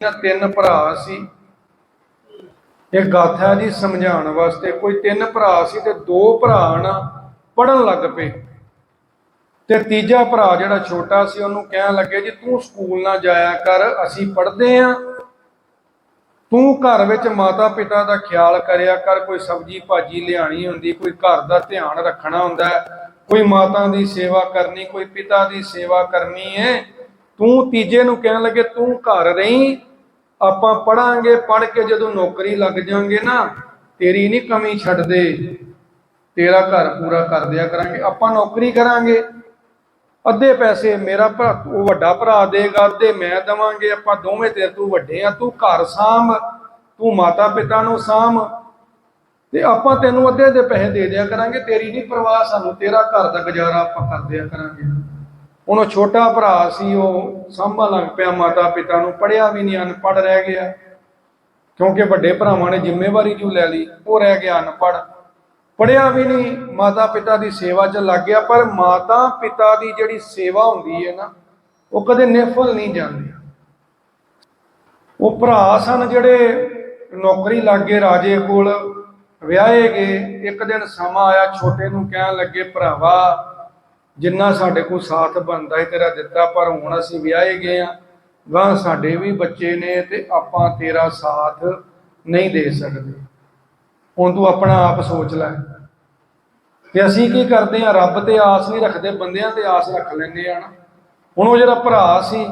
ਨਾ ਤਿੰਨ ਭਰਾ ਸੀ। ਇਹ ਗਾਥਾ ਜੀ ਸਮਝਾਉਣ ਵਾਸਤੇ ਕੋਈ ਤਿੰਨ ਭਰਾ ਸੀ ਤੇ ਦੋ ਭਰਾ ਨਾ ਪੜਨ ਲੱਗ ਪਏ। ਤੇ ਤੀਜਾ ਭਰਾ ਜਿਹੜਾ ਛੋਟਾ ਸੀ, ਉਹਨੂੰ ਕਹਿਣ ਲੱਗੇ ਜੀ, ਤੂੰ ਸਕੂਲ ਨਾ ਜਾਇਆ ਕਰ, ਅਸੀਂ ਪੜ੍ਹਦੇ ਆਂ। ਤੂੰ ਘਰ ਵਿੱਚ ਮਾਤਾ ਪਿਤਾ ਦਾ ਖਿਆਲ ਕਰਿਆ ਕਰ, ਕੋਈ ਸਬਜੀ ਭਾਜੀ ਲਿਆਣੀ ਹੁੰਦੀ, ਕੋਈ ਘਰ ਦਾ ਧਿਆਨ ਰੱਖਣਾ ਹੁੰਦਾ, ਕੋਈ ਮਾਤਾ ਦੀ ਸੇਵਾ ਕਰਨੀ, ਕੋਈ ਪਿਤਾ ਦੀ ਸੇਵਾ ਕਰਨੀ ਹੈ ਤੂੰ ਤੀਜੇ ਨੂੰ ਕਹਿਣ ਲੱਗੇ, ਤੂੰ ਘਰ ਰਹੀਂ ਆਪਾਂ ਪੜਾਂਗੇ ਪੜ ਕੇ ਜਦੋਂ ਨੌਕਰੀ ਲੱਗ ਜਾਾਂਗੇ ਨਾ, ਤੇਰੀ ਨਹੀਂ ਕਮੀ ਛੱਡਦੇ। ਤੇਰਾ ਘਰ ਪੂਰਾ ਕਰ ਦਿਆ ਕਰਾਂਗੇ। ਆਪਾਂ ਨੌਕਰੀ ਕਰਾਂਗੇ। ਅੱਧੇ ਪੈਸੇ ਮੇਰਾ ਭਰਾ, ਉਹ ਵੱਡਾ ਭਰਾ ਦੇਗਾ, ਅੱਧੇ ਮੈਂ ਦਵਾਂਗੇ। ਆਪਾਂ ਦੋਵੇਂ ਤੇਰੇ ਤੂੰ ਵੱਡੇ ਆ। ਤੂੰ ਘਰ ਸਾਂਭ, ਤੂੰ ਮਾਤਾ ਪਿਤਾ ਨੂੰ ਸਾਂਭ। ਤੇ ਆਪਾਂ ਤੈਨੂੰ ਅੱਧੇ ਦੇ ਪੈਸੇ ਦੇ ਦਿਆ ਕਰਾਂਗੇ। ਤੇਰੀ ਨਹੀਂ ਪਰਵਾਹ ਸਾਨੂੰ। ਤੇਰਾ ਘਰ ਦਾ ਗੁਜ਼ਾਰਾ ਆਪਾਂ ਕਰ ਦਿਆ ਕਰਾਂਗੇ। ਹੁਣ ਉਹ ਛੋਟਾ ਭਰਾ ਸੀ, ਉਹ ਸਾਂਭਣ ਲੱਗ ਪਿਆ ਮਾਤਾ ਪਿਤਾ ਨੂੰ ਪੜਿਆ ਵੀ ਨਹੀਂ, ਅਨਪੜ੍ਹ ਰਹਿ ਗਿਆ। ਕਿਉਂਕਿ ਵੱਡੇ ਭਰਾਵਾਂ ਨੇ ਜ਼ਿੰਮੇਵਾਰੀ ਜੋ ਲੈ ਲਈ? ਉਹ ਰਹਿ ਗਿਆ ਅਨਪੜ੍ਹ। ਪੜਿਆ ਵੀ ਨਹੀਂ, ਮਾਤਾ ਪਿਤਾ ਦੀ ਸੇਵਾ 'ਚ ਲੱਗ ਗਿਆ, ਪਰ ਮਾਤਾ ਪਿਤਾ ਦੀ ਜਿਹੜੀ ਸੇਵਾ ਹੁੰਦੀ ਹੈ ਨਾ, ਉਹ ਕਦੇ ਨਿਫਲ ਨਹੀਂ ਜਾਂਦੀ। ਉਹ ਭਰਾ ਸਨ ਜਿਹੜੇ ਨੌਕਰੀ ਲੱਗ ਗਏ ਰਾਜੇ ਕੋਲ ਵਿਆਹੇ ਗਏ, ਇੱਕ ਦਿਨ ਸਮਾਂ ਆਇਆ, ਛੋਟੇ ਨੂੰ ਕਹਿਣ ਲੱਗੇ, ਭਰਾਵਾ ਜਿੰਨਾ ਸਾਡੇ ਕੋਲ ਸਾਥ ਬਣਦਾ ਹੈ ਤੇਰਾ ਦਿੱਤਾ, ਪਰ ਹੁਣ ਅਸੀਂ ਵਿਆਹੇ ਗਏ ਆ ਗਾਂ ਸਾਡੇ ਵੀ ਬੱਚੇ ਨੇ ਤੇ ਆਪਾਂ ਤੇਰਾ ਸਾਥ ਨਹੀਂ ਦੇ ਸਕਦੇ। ਹੁਣ ਤੂੰ ਆਪਣਾ ਆਪ ਸੋਚ ਲੈ। ਤੇ ਅਸੀਂ ਕੀ ਕਰਦੇ ਆ ਰੱਬ ਤੇ ਆਸ ਨਹੀਂ ਰੱਖਦੇ, ਬੰਦਿਆਂ ਤੇ ਆਸ ਰੱਖ ਲੈਂਦੇ ਆ ਨਾ। ਹੁਣ ਉਹ ਜਿਹੜਾ ਭਰਾ ਸੀ,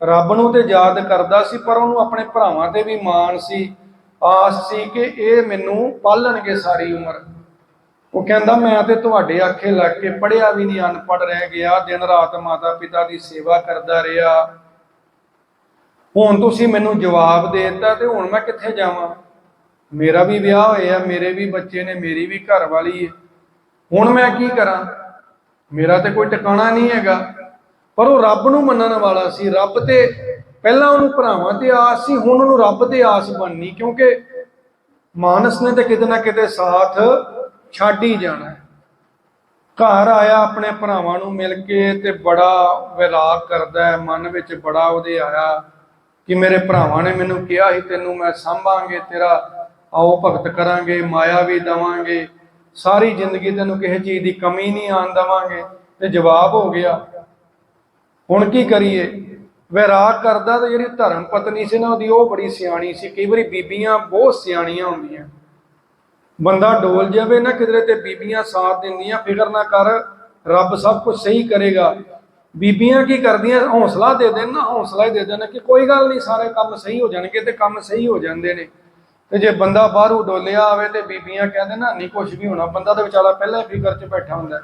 ਰੱਬ ਨੂੰ ਤੇ ਯਾਦ ਕਰਦਾ ਸੀ, ਪਰ ਉਹਨੂੰ ਆਪਣੇ ਭਰਾਵਾਂ ਤੇ ਵੀ ਮਾਣ ਸੀ, ਆਸ ਸੀ ਕਿ ਇਹ ਮੈਨੂੰ ਪਾਲਣਗੇ ਸਾਰੀ ਉਮਰ। ਉਹ ਕਹਿੰਦਾ, ਮੈਂ ਤੇ ਤੁਹਾਡੇ ਆਖੇ ਲੱਗ ਕੇ ਪੜਿਆ ਵੀ ਨਹੀਂ, ਅਨਪੜ੍ਹ ਰਹਿ ਗਿਆ। ਦਿਨ ਰਾਤ ਮਾਤਾ ਪਿਤਾ ਦੀ ਸੇਵਾ ਕਰਦਾ ਰਿਹਾ। ਹੁਣ ਤੁਸੀਂ ਮੈਨੂੰ ਜਵਾਬ ਦੇ ਦਿੱਤਾ ਤੇ ਹੁਣ ਮੈਂ ਕਿੱਥੇ ਜਾਵਾਂ? ਮੇਰਾ ਵੀ ਵਿਆਹ ਹੋਇਆ, ਮੇਰੇ ਵੀ ਬੱਚੇ ਨੇ, ਮੇਰੀ ਵੀ ਘਰ ਵਾਲੀ ਹੈ। ਹੁਣ ਮੈਂ ਕੀ ਕਰਾਂ? ਮੇਰਾ ਤੇ ਕੋਈ ਟਿਕਾਣਾ ਨਹੀਂ ਹੈਗਾ। ਪਰ ਉਹ ਰੱਬ ਨੂੰ ਮੰਨਣ ਵਾਲਾ ਸੀ। ਰੱਬ ਤੇ ਪਹਿਲਾਂ ਉਹਨੂੰ ਭਰਾਵਾਂ ਤੇ ਆਸ ਸੀ, ਹੁਣ ਉਹਨੂੰ ਰੱਬ ਤੇ ਆਸ ਬਣਨੀ। ਕਿਉਂਕਿ ਮਾਨਸ ਨੇ ਤੇ ਕਿਤੇ ਨਾ ਕਿਤੇ ਸਾਥ ਛੱਡ ਹੀ ਜਾਣਾ ਘਰ ਆਇਆ ਆਪਣੇ ਭਰਾਵਾਂ ਨੂੰ ਮਿਲ ਕੇ ਤੇ ਬੜਾ ਵਿਰਾਗ ਕਰਦਾ ਹੈ। ਮਨ ਵਿੱਚ ਬੜਾ ਉਹਦੇ ਆਇਆ ਕਿ ਮੇਰੇ ਭਰਾਵਾਂ ਨੇ ਮੈਨੂੰ ਕਿਹਾ ਸੀ, ਤੈਨੂੰ ਮੈਂ ਸੰਭਾਂਗੇ, ਤੇਰਾ ਆਓ ਭਗਤ ਕਰਾਂਗੇ, ਮਾਇਆ ਵੀ ਦਵਾਂਗੇ। ਸਾਰੀ ਜ਼ਿੰਦਗੀ ਤੈਨੂੰ ਕਿਸੇ ਚੀਜ਼ ਦੀ ਕਮੀ ਨਹੀਂ ਆਣ ਦਵਾਂਗੇ। ਤੇ ਜਵਾਬ ਹੋ ਗਿਆ, ਹੁਣ ਕੀ ਕਰੀਏ? ਵਿਰਾਗ ਕਰਦਾ ਤੇ ਜਿਹੜੀ ਧਰਮ ਪਤਨੀ ਸੀ ਨਾ, ਉਹਦੀ ਉਹ ਬੜੀ ਸਿਆਣੀ ਸੀ। ਕਈ ਵਾਰੀ ਬੀਬੀਆਂ ਬਹੁਤ ਸਿਆਣੀਆਂ ਹੁੰਦੀਆਂ। ਬੰਦਾ ਡੋਲ ਜਾਵੇ ਨਾ ਕਿਧਰੇ ਤੇ ਬੀਬੀਆਂ ਸਾਥ ਦਿੰਦੀਆਂ, ਫਿਕਰ ਨਾ ਕਰ, ਰੱਬ ਸਭ ਕੁਝ ਸਹੀ ਕਰੇਗਾ। ਬੀਬੀਆਂ ਕੀ ਕਰਦੀਆਂ? ਹੌਸਲਾ ਦੇ ਦੇਣ ਨਾ, ਹੌਸਲਾ ਹੀ ਦੇ ਦੇਣ ਕਿ ਕੋਈ ਗੱਲ ਨਹੀਂ, ਸਾਰੇ ਕੰਮ ਸਹੀ ਹੋ ਜਾਣਗੇ ਤੇ ਕੰਮ ਸਹੀ ਹੋ ਜਾਂਦੇ ਨੇ। ਤੇ ਜੇ ਬੰਦਾ ਬਾਹਰੋਂ ਡੋਲਿਆ ਆਵੇ ਤੇ ਬੀਬੀਆਂ ਕਹਿੰਦੇ ਨਾ, ਨਹੀਂ ਕੁਝ ਵੀ ਹੋਣਾ, ਬੰਦਾ ਤਾਂ ਵਿਚਾਰਾ ਪਹਿਲਾਂ ਹੀ ਫਿਕਰ 'ਚ ਬੈਠਾ ਹੁੰਦਾ।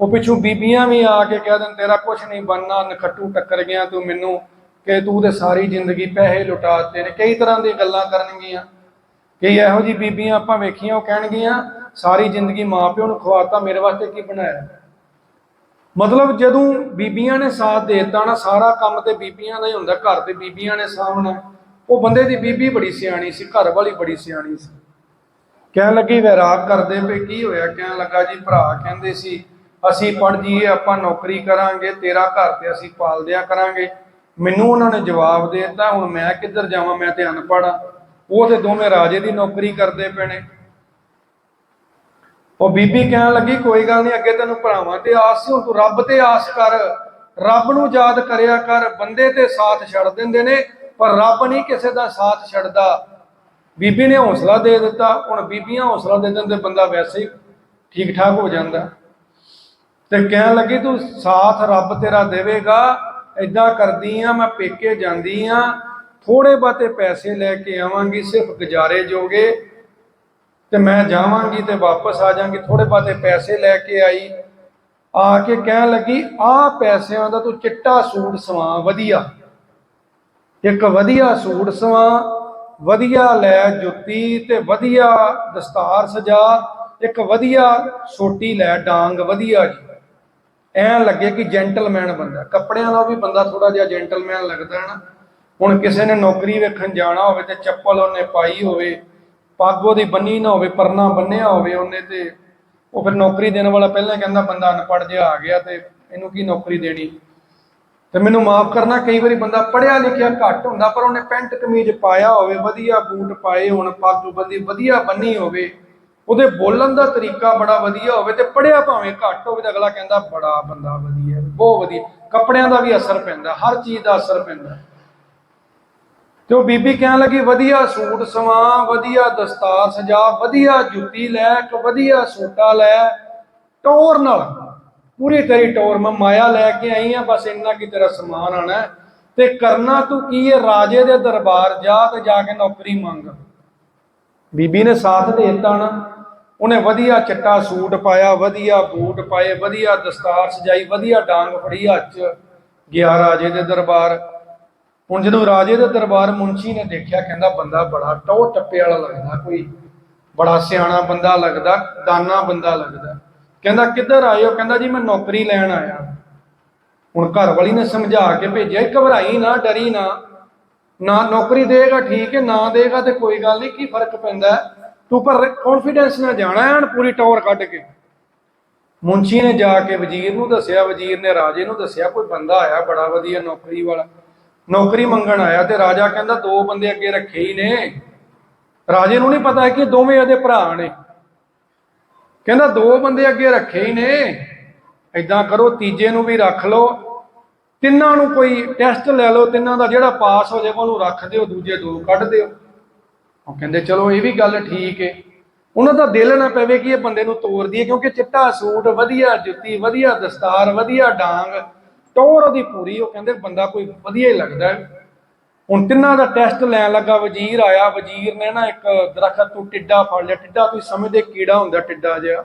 ਉਹ ਪਿੱਛੋਂ ਬੀਬੀਆਂ ਵੀ ਆ ਕੇ ਕਹਿ ਦੇਣ, ਤੇਰਾ ਕੁਝ ਨਹੀਂ ਬਣਨਾ ਨਖੱਟੂ ਟੱਕਰ ਗਿਆ ਤੂੰ ਮੈਨੂੰ, ਕਿ ਤੂੰ ਤੇ ਸਾਰੀ ਜ਼ਿੰਦਗੀ ਪੈਸੇ ਲੁਟਾਤੇ ਨੇ, ਕਈ ਤਰ੍ਹਾਂ ਦੀਆਂ ਗੱਲਾਂ ਕਰਨਗੀਆਂ। ਕਈ ਇਹੋ ਜੀ ਬੀਬੀਆਂ ਆਪਾਂ ਵੇਖੀਆਂ, ਉਹ ਕਹਿਣਗੀਆਂ, ਸਾਰੀ ਜ਼ਿੰਦਗੀ ਮਾਪਿਓ ਨੂੰ ਖਵਾਤਾ, ਮੇਰੇ ਵਾਸਤੇ ਕੀ ਬਣਾਇਆ? ਮਤਲਬ ਜਦੋਂ ਬੀਬੀਆਂ ਨੇ ਸਾਥ ਦੇ ਦਿੱਤਾ ਨਾ, ਸਾਰਾ ਕੰਮ ਤੇ ਬੀਬੀਆਂ ਦਾ ਹੀ ਹੁੰਦਾ, ਘਰ ਤੇ ਬੀਬੀਆਂ ਨੇ ਸਾਹਮਣਾ। ਉਹ ਬੰਦੇ ਦੀ ਬੀਬੀ ਬੜੀ ਸਿਆਣੀ ਸੀ, ਘਰ ਵਾਲੀ ਬੜੀ ਸਿਆਣੀ ਸੀ। ਕਹਿਣ ਲੱਗੀ, ਵੈਰਾਗ ਕਰਦੇ ਪਏ, ਕੀ ਹੋਇਆ? ਕਹਿਣ ਲੱਗਾ, ਜੀ, ਭਰਾ ਕਹਿੰਦੇ ਸੀ, ਅਸੀਂ ਪੜ ਜੀਏ ਆਪਾਂ ਨੌਕਰੀ ਕਰਾਂਗੇ, ਤੇਰਾ ਘਰ ਤੇ ਅਸੀਂ ਪਾਲ ਦਿਆ ਕਰਾਂਗੇ। ਮੈਨੂੰ ਉਹਨਾਂ ਨੇ ਜਵਾਬ ਦੇ ਦਿੱਤਾ, ਹੁਣ ਮੈਂ ਕਿੱਧਰ ਜਾਵਾਂ? ਮੈਂ ਤੇ ਅਨਪੜ੍ਹ ਆ। ਉਹ ਤੇ ਦੋਵੇਂ ਰਾਜੇ ਦੀ ਨੌਕਰੀ ਕਰਦੇ ਪੈਣੇ ਉਹ ਬੀਬੀ ਕਹਿਣ ਲੱਗੀ, ਕੋਈ ਗੱਲ ਨਹੀਂ, ਅੱਗੇ ਤੈਨੂੰ ਭਰਾਵਾਂ ਤੇ ਆਸ ਸੀ, ਹੁਣ ਤੂੰ ਰੱਬ ਤੇ ਆਸ ਕਰ। ਰੱਬ ਨੂੰ ਯਾਦ ਕਰਿਆ ਕਰ, ਬੰਦੇ ਤੇ ਸਾਥ ਛੱਡ ਦਿੰਦੇ ਨੇ, ਪਰ ਰੱਬ ਨਹੀਂ ਕਿਸੇ ਦਾ ਸਾਥ ਛੱਡਦਾ। ਬੀਬੀ ਨੇ ਹੌਸਲਾ ਦੇ ਦਿੱਤਾ, ਹੁਣ ਬੀਬੀਆਂ ਹੌਸਲਾ ਦੇ ਦਿੰਦੇ, ਬੰਦਾ ਵੈਸੇ ਹੀ ਠੀਕ ਠਾਕ ਹੋ ਜਾਂਦਾ। ਤੇ ਕਹਿਣ ਲੱਗੀ, ਤੂੰ ਸਾਥ ਰੱਬ ਤੇਰਾ ਦੇਵੇਗਾ, ਏਦਾਂ ਕਰਦੀ ਆ, ਮੈਂ ਪੇਕੇ ਜਾਂਦੀ ਆ ਥੋੜੇ ਬਾਤੇ ਪੈਸੇ ਲੈ ਕੇ ਆਵਾਂਗੀ, ਸਿਰਫ ਗੁਜ਼ਾਰੇ ਜੋਗੇ। ਤੇ ਮੈਂ ਜਾਵਾਂਗੀ ਤੇ ਵਾਪਸ ਆ ਜਾਵਾਂਗੀ ਥੋੜੇ ਬਾਤੇ ਪੈਸੇ ਲੈ ਕੇ ਆਈ। ਆ ਕੇ ਕਹਿਣ ਲੱਗੀ, ਆ ਪੈਸਿਆਂ ਦਾ ਤੂੰ ਚਿੱਟਾ ਸੂਟ ਸਵਾ, ਵਧੀਆ। ਇੱਕ ਵਧੀਆ ਸੂਟ ਸਵਾ, ਵਧੀਆ ਲੈ ਜੁੱਤੀ ਤੇ ਵਧੀਆ ਦਸਤਾਰ ਸਜਾ, ਇੱਕ ਵਧੀਆ ਛੋਟੀ ਲੈ ਡਾਂਗ, ਵਧੀਆ ਜੀ। ਐਂ ਲੱਗੇ ਕਿ ਜੈਂਟਲਮੈਨ ਬੰਦਾ। ਕੱਪੜਿਆਂ ਦਾ ਵੀ ਬੰਦਾ ਥੋੜਾ ਜਿਹਾ ਜੈਂਟਲਮੈਨ ਲੱਗਦਾ ਹੈ ਨਾ। ਹੁਣ ਕਿਸੇ ਨੇ ਨੌਕਰੀ ਵੇਖਣ ਜਾਣਾ ਹੋਵੇ ਤੇ ਚੱਪਲ ਉਹਨੇ ਪਾਈ ਹੋਵੇ, ਪੱਗ ਉਹਦੀ ਬੰਨੀ ਨਾ ਹੋਵੇ, ਪਰਨਾ ਬੰਨਿਆ ਹੋਵੇ ਉਹਨੇ ਤੇ ਉਹ ਫਿਰ ਨੌਕਰੀ ਦੇਣ ਵਾਲਾ ਪਹਿਲਾਂ ਕਹਿੰਦਾ ਬੰਦਾ ਅਨਪੜ੍ਹ ਜਿਹਾ ਆ ਗਿਆ ਤੇ ਇਹਨੂੰ ਕੀ ਨੌਕਰੀ ਦੇਣੀ? ਤੇ ਮੈਨੂੰ ਮਾਫ ਕਰਨਾ, ਕਈ ਵਾਰੀ ਬੰਦਾ ਪੜਿਆ ਲਿਖਿਆ ਘੱਟ ਹੁੰਦਾ, ਪਰ ਉਹਨੇ ਪੈਂਟ ਕਮੀਜ਼ ਪਾਇਆ ਹੋਵੇ, ਵਧੀਆ ਬੂਟ ਪਾਏ ਹੋਣ, ਪੱਗ ਬੰਦੀ ਵਧੀਆ ਬੰਨੀ ਹੋਵੇ, ਉਹਦੇ ਬੋਲਣ ਦਾ ਤਰੀਕਾ ਬੜਾ ਵਧੀਆ ਹੋਵੇ ਤੇ ਪੜਿਆ ਭਾਵੇਂ ਘੱਟ ਹੋਵੇ ਤਾਂ ਅਗਲਾ ਕਹਿੰਦਾ ਬੜਾ ਬੰਦਾ ਵਧੀਆ, ਬਹੁਤ ਵਧੀਆ। ਕੱਪੜਿਆਂ ਦਾ ਵੀ ਅਸਰ ਪੈਂਦਾ, ਹਰ ਚੀਜ਼ ਦਾ ਅਸਰ ਪੈਂਦਾ। ਤੇ ਉਹ ਬੀਬੀ ਕਹਿਣ ਲੱਗੀ, ਵਧੀਆ ਸੂਟ ਸਵਾ, ਵਧੀਆ ਦਸਤਾਰ ਸਜਾ, ਵਧੀਆ ਜੁੱਤੀ ਲੈ, ਇੱਕ ਵਧੀਆ ਸੂਟਾ ਲੈ, ਟੌਰ ਨਾਲ, ਪੂਰੀ ਤੇਰੀ ਟੌਰ ਮੈਂ ਮਾਇਆ ਲੈ ਕੇ ਆਈ ਆ, ਬਸ ਇੰਨਾ ਕੀ ਤੇਰਾ ਸਮਾਨ ਆਣਾ ਤੇ ਕਰਨਾ ਤੂੰ ਕੀ ਹੈ? ਰਾਜੇ ਦੇ ਦਰਬਾਰ ਜਾ ਤੇ ਜਾ ਕੇ ਨੌਕਰੀ ਮੰਗ। ਬੀਬੀ ਨੇ ਸਾਥ ਦੇ ਦਿੱਤਾ ਨਾ, ਉਹਨੇ ਵਧੀਆ ਚਿੱਟਾ ਸੂਟ ਪਾਇਆ, ਵਧੀਆ ਬੂਟ ਪਾਏ, ਵਧੀਆ ਦਸਤਾਰ ਸਜਾਈ, ਵਧੀਆ ਡਾਂਗ ਫੜੀ ਹੱਥ ਗਿਆ ਰਾਜੇ ਦੇ ਦਰਬਾਰ। ਹੁਣ ਜਦੋਂ ਰਾਜੇ ਦੇ ਦਰਬਾਰ ਮੁੰਸ਼ੀ ਨੇ ਦੇਖਿਆ, ਕਹਿੰਦਾ ਬੰਦਾ ਬੜਾ ਟੌ ਟੱਪੇ ਵਾਲਾ ਲੱਗਦਾ, ਕੋਈ ਬੜਾ ਸਿਆਣਾ ਬੰਦਾ ਲੱਗਦਾ, ਦਾਨਾ ਬੰਦਾ ਲੱਗਦਾ। ਕਹਿੰਦਾ, ਕਿੱਧਰ ਆਏ ਹੋ ਕਹਿੰਦਾ, ਜੀ, ਮੈਂ ਨੌਕਰੀ ਲੈਣ ਆਇਆ। ਹੁਣ ਘਰ ਵਾਲੀ ਨੇ ਸਮਝਾ ਕੇ ਭੇਜਿਆ ਘਬਰਾਈ ਨਾ, ਡਰੀ ਨਾ। ਨਾ ਨੌਕਰੀ ਦੇਗਾ, ਠੀਕ ਹੈ, ਨਾ ਦੇਗਾ ਤੇ ਕੋਈ ਗੱਲ ਨਹੀਂ, ਕੀ ਫ਼ਰਕ ਪੈਂਦਾ? ਤੂੰ ਪਰ ਕੌਨਫੀਡੈਂਸ ਨਾਲ ਜਾਣਾ ਐਨ ਪੂਰੀ ਟੌਰ ਕੱਢ ਕੇ। ਮੁੰਸ਼ੀ ਨੇ ਜਾ ਕੇ ਵਜ਼ੀਰ ਨੂੰ ਦੱਸਿਆ, ਵਜ਼ੀਰ ਨੇ ਰਾਜੇ ਨੂੰ ਦੱਸਿਆ, ਕੋਈ ਬੰਦਾ ਆਇਆ, ਬੜਾ ਵਧੀਆ ਨੌਕਰੀ ਵਾਲਾ। ਨੌਕਰੀ ਮੰਗਣ ਆਇਆ ਤੇ ਰਾਜਾ ਕਹਿੰਦਾ ਦੋ ਬੰਦੇ ਅੱਗੇ ਰੱਖੇ ਹੀ ਨੇ। ਰਾਜੇ ਨੂੰ ਨਹੀਂ ਪਤਾ ਕਿ ਦੋਵੇਂ ਉਹਦੇ ਭਰਾ ਨੇ। ਕਹਿੰਦਾ ਦੋ ਬੰਦੇ ਅੱਗੇ ਰੱਖੇ ਹੀ ਨੇ। ਐਦਾਂ ਕਰੋ, ਤੀਜੇ ਨੂੰ ਵੀ ਰੱਖ ਲਓ। ਤਿੰਨਾਂ ਨੂੰ ਕੋਈ ਟੈਸਟ ਲੈ ਲਓ, ਤਿੰਨਾਂ ਦਾ ਜਿਹੜਾ ਪਾਸ ਹੋ ਜਾਏਗਾ ਉਹਨੂੰ ਰੱਖ ਦਿਓ, ਦੂਜੇ ਦੋ ਕੱਢ ਦਿਓ। ਉਹ ਕਹਿੰਦੇ, ਚਲੋ, ਇਹ ਵੀ ਗੱਲ ਠੀਕ ਏ। ਉਹਨਾਂ ਦਾ ਦਿਲ ਨਾ ਪਵੇ ਕਿ ਇਹ ਬੰਦੇ ਨੂੰ ਤੋੜ ਦਈਏ, ਕਿਉਂਕਿ ਚਿੱਟਾ ਸੂਟ ਵਧੀਆ ਜੁੱਤੀ, ਵਧੀਆ ਦਸਤਾਰ, ਵਧੀਆ ਡਾਂਗ ਟੌਰ ਉਹਦੀ ਪੂਰੀ, ਉਹ ਕਹਿੰਦੇ ਬੰਦਾ ਕੋਈ ਵਧੀਆ ਹੀ ਲੱਗਦਾ। ਹੁਣ ਤਿੰਨਾਂ ਦਾ ਟੈਸਟ ਲੈਣ ਲੱਗਾ, ਵਜ਼ੀਰ ਆਇਆ, ਵਜ਼ੀਰ ਨੇ ਨਾ ਇੱਕ ਦਰਖਤ ਤੋਂ ਟਿੱਡਾ ਫੜ ਲਿਆ। ਟਿੱਡਾ ਤੁਸੀਂ ਸਮਝਦੇ ਕੀੜਾ ਹੁੰਦਾ ਟਿੱਡਾ ਜਿਹਾ।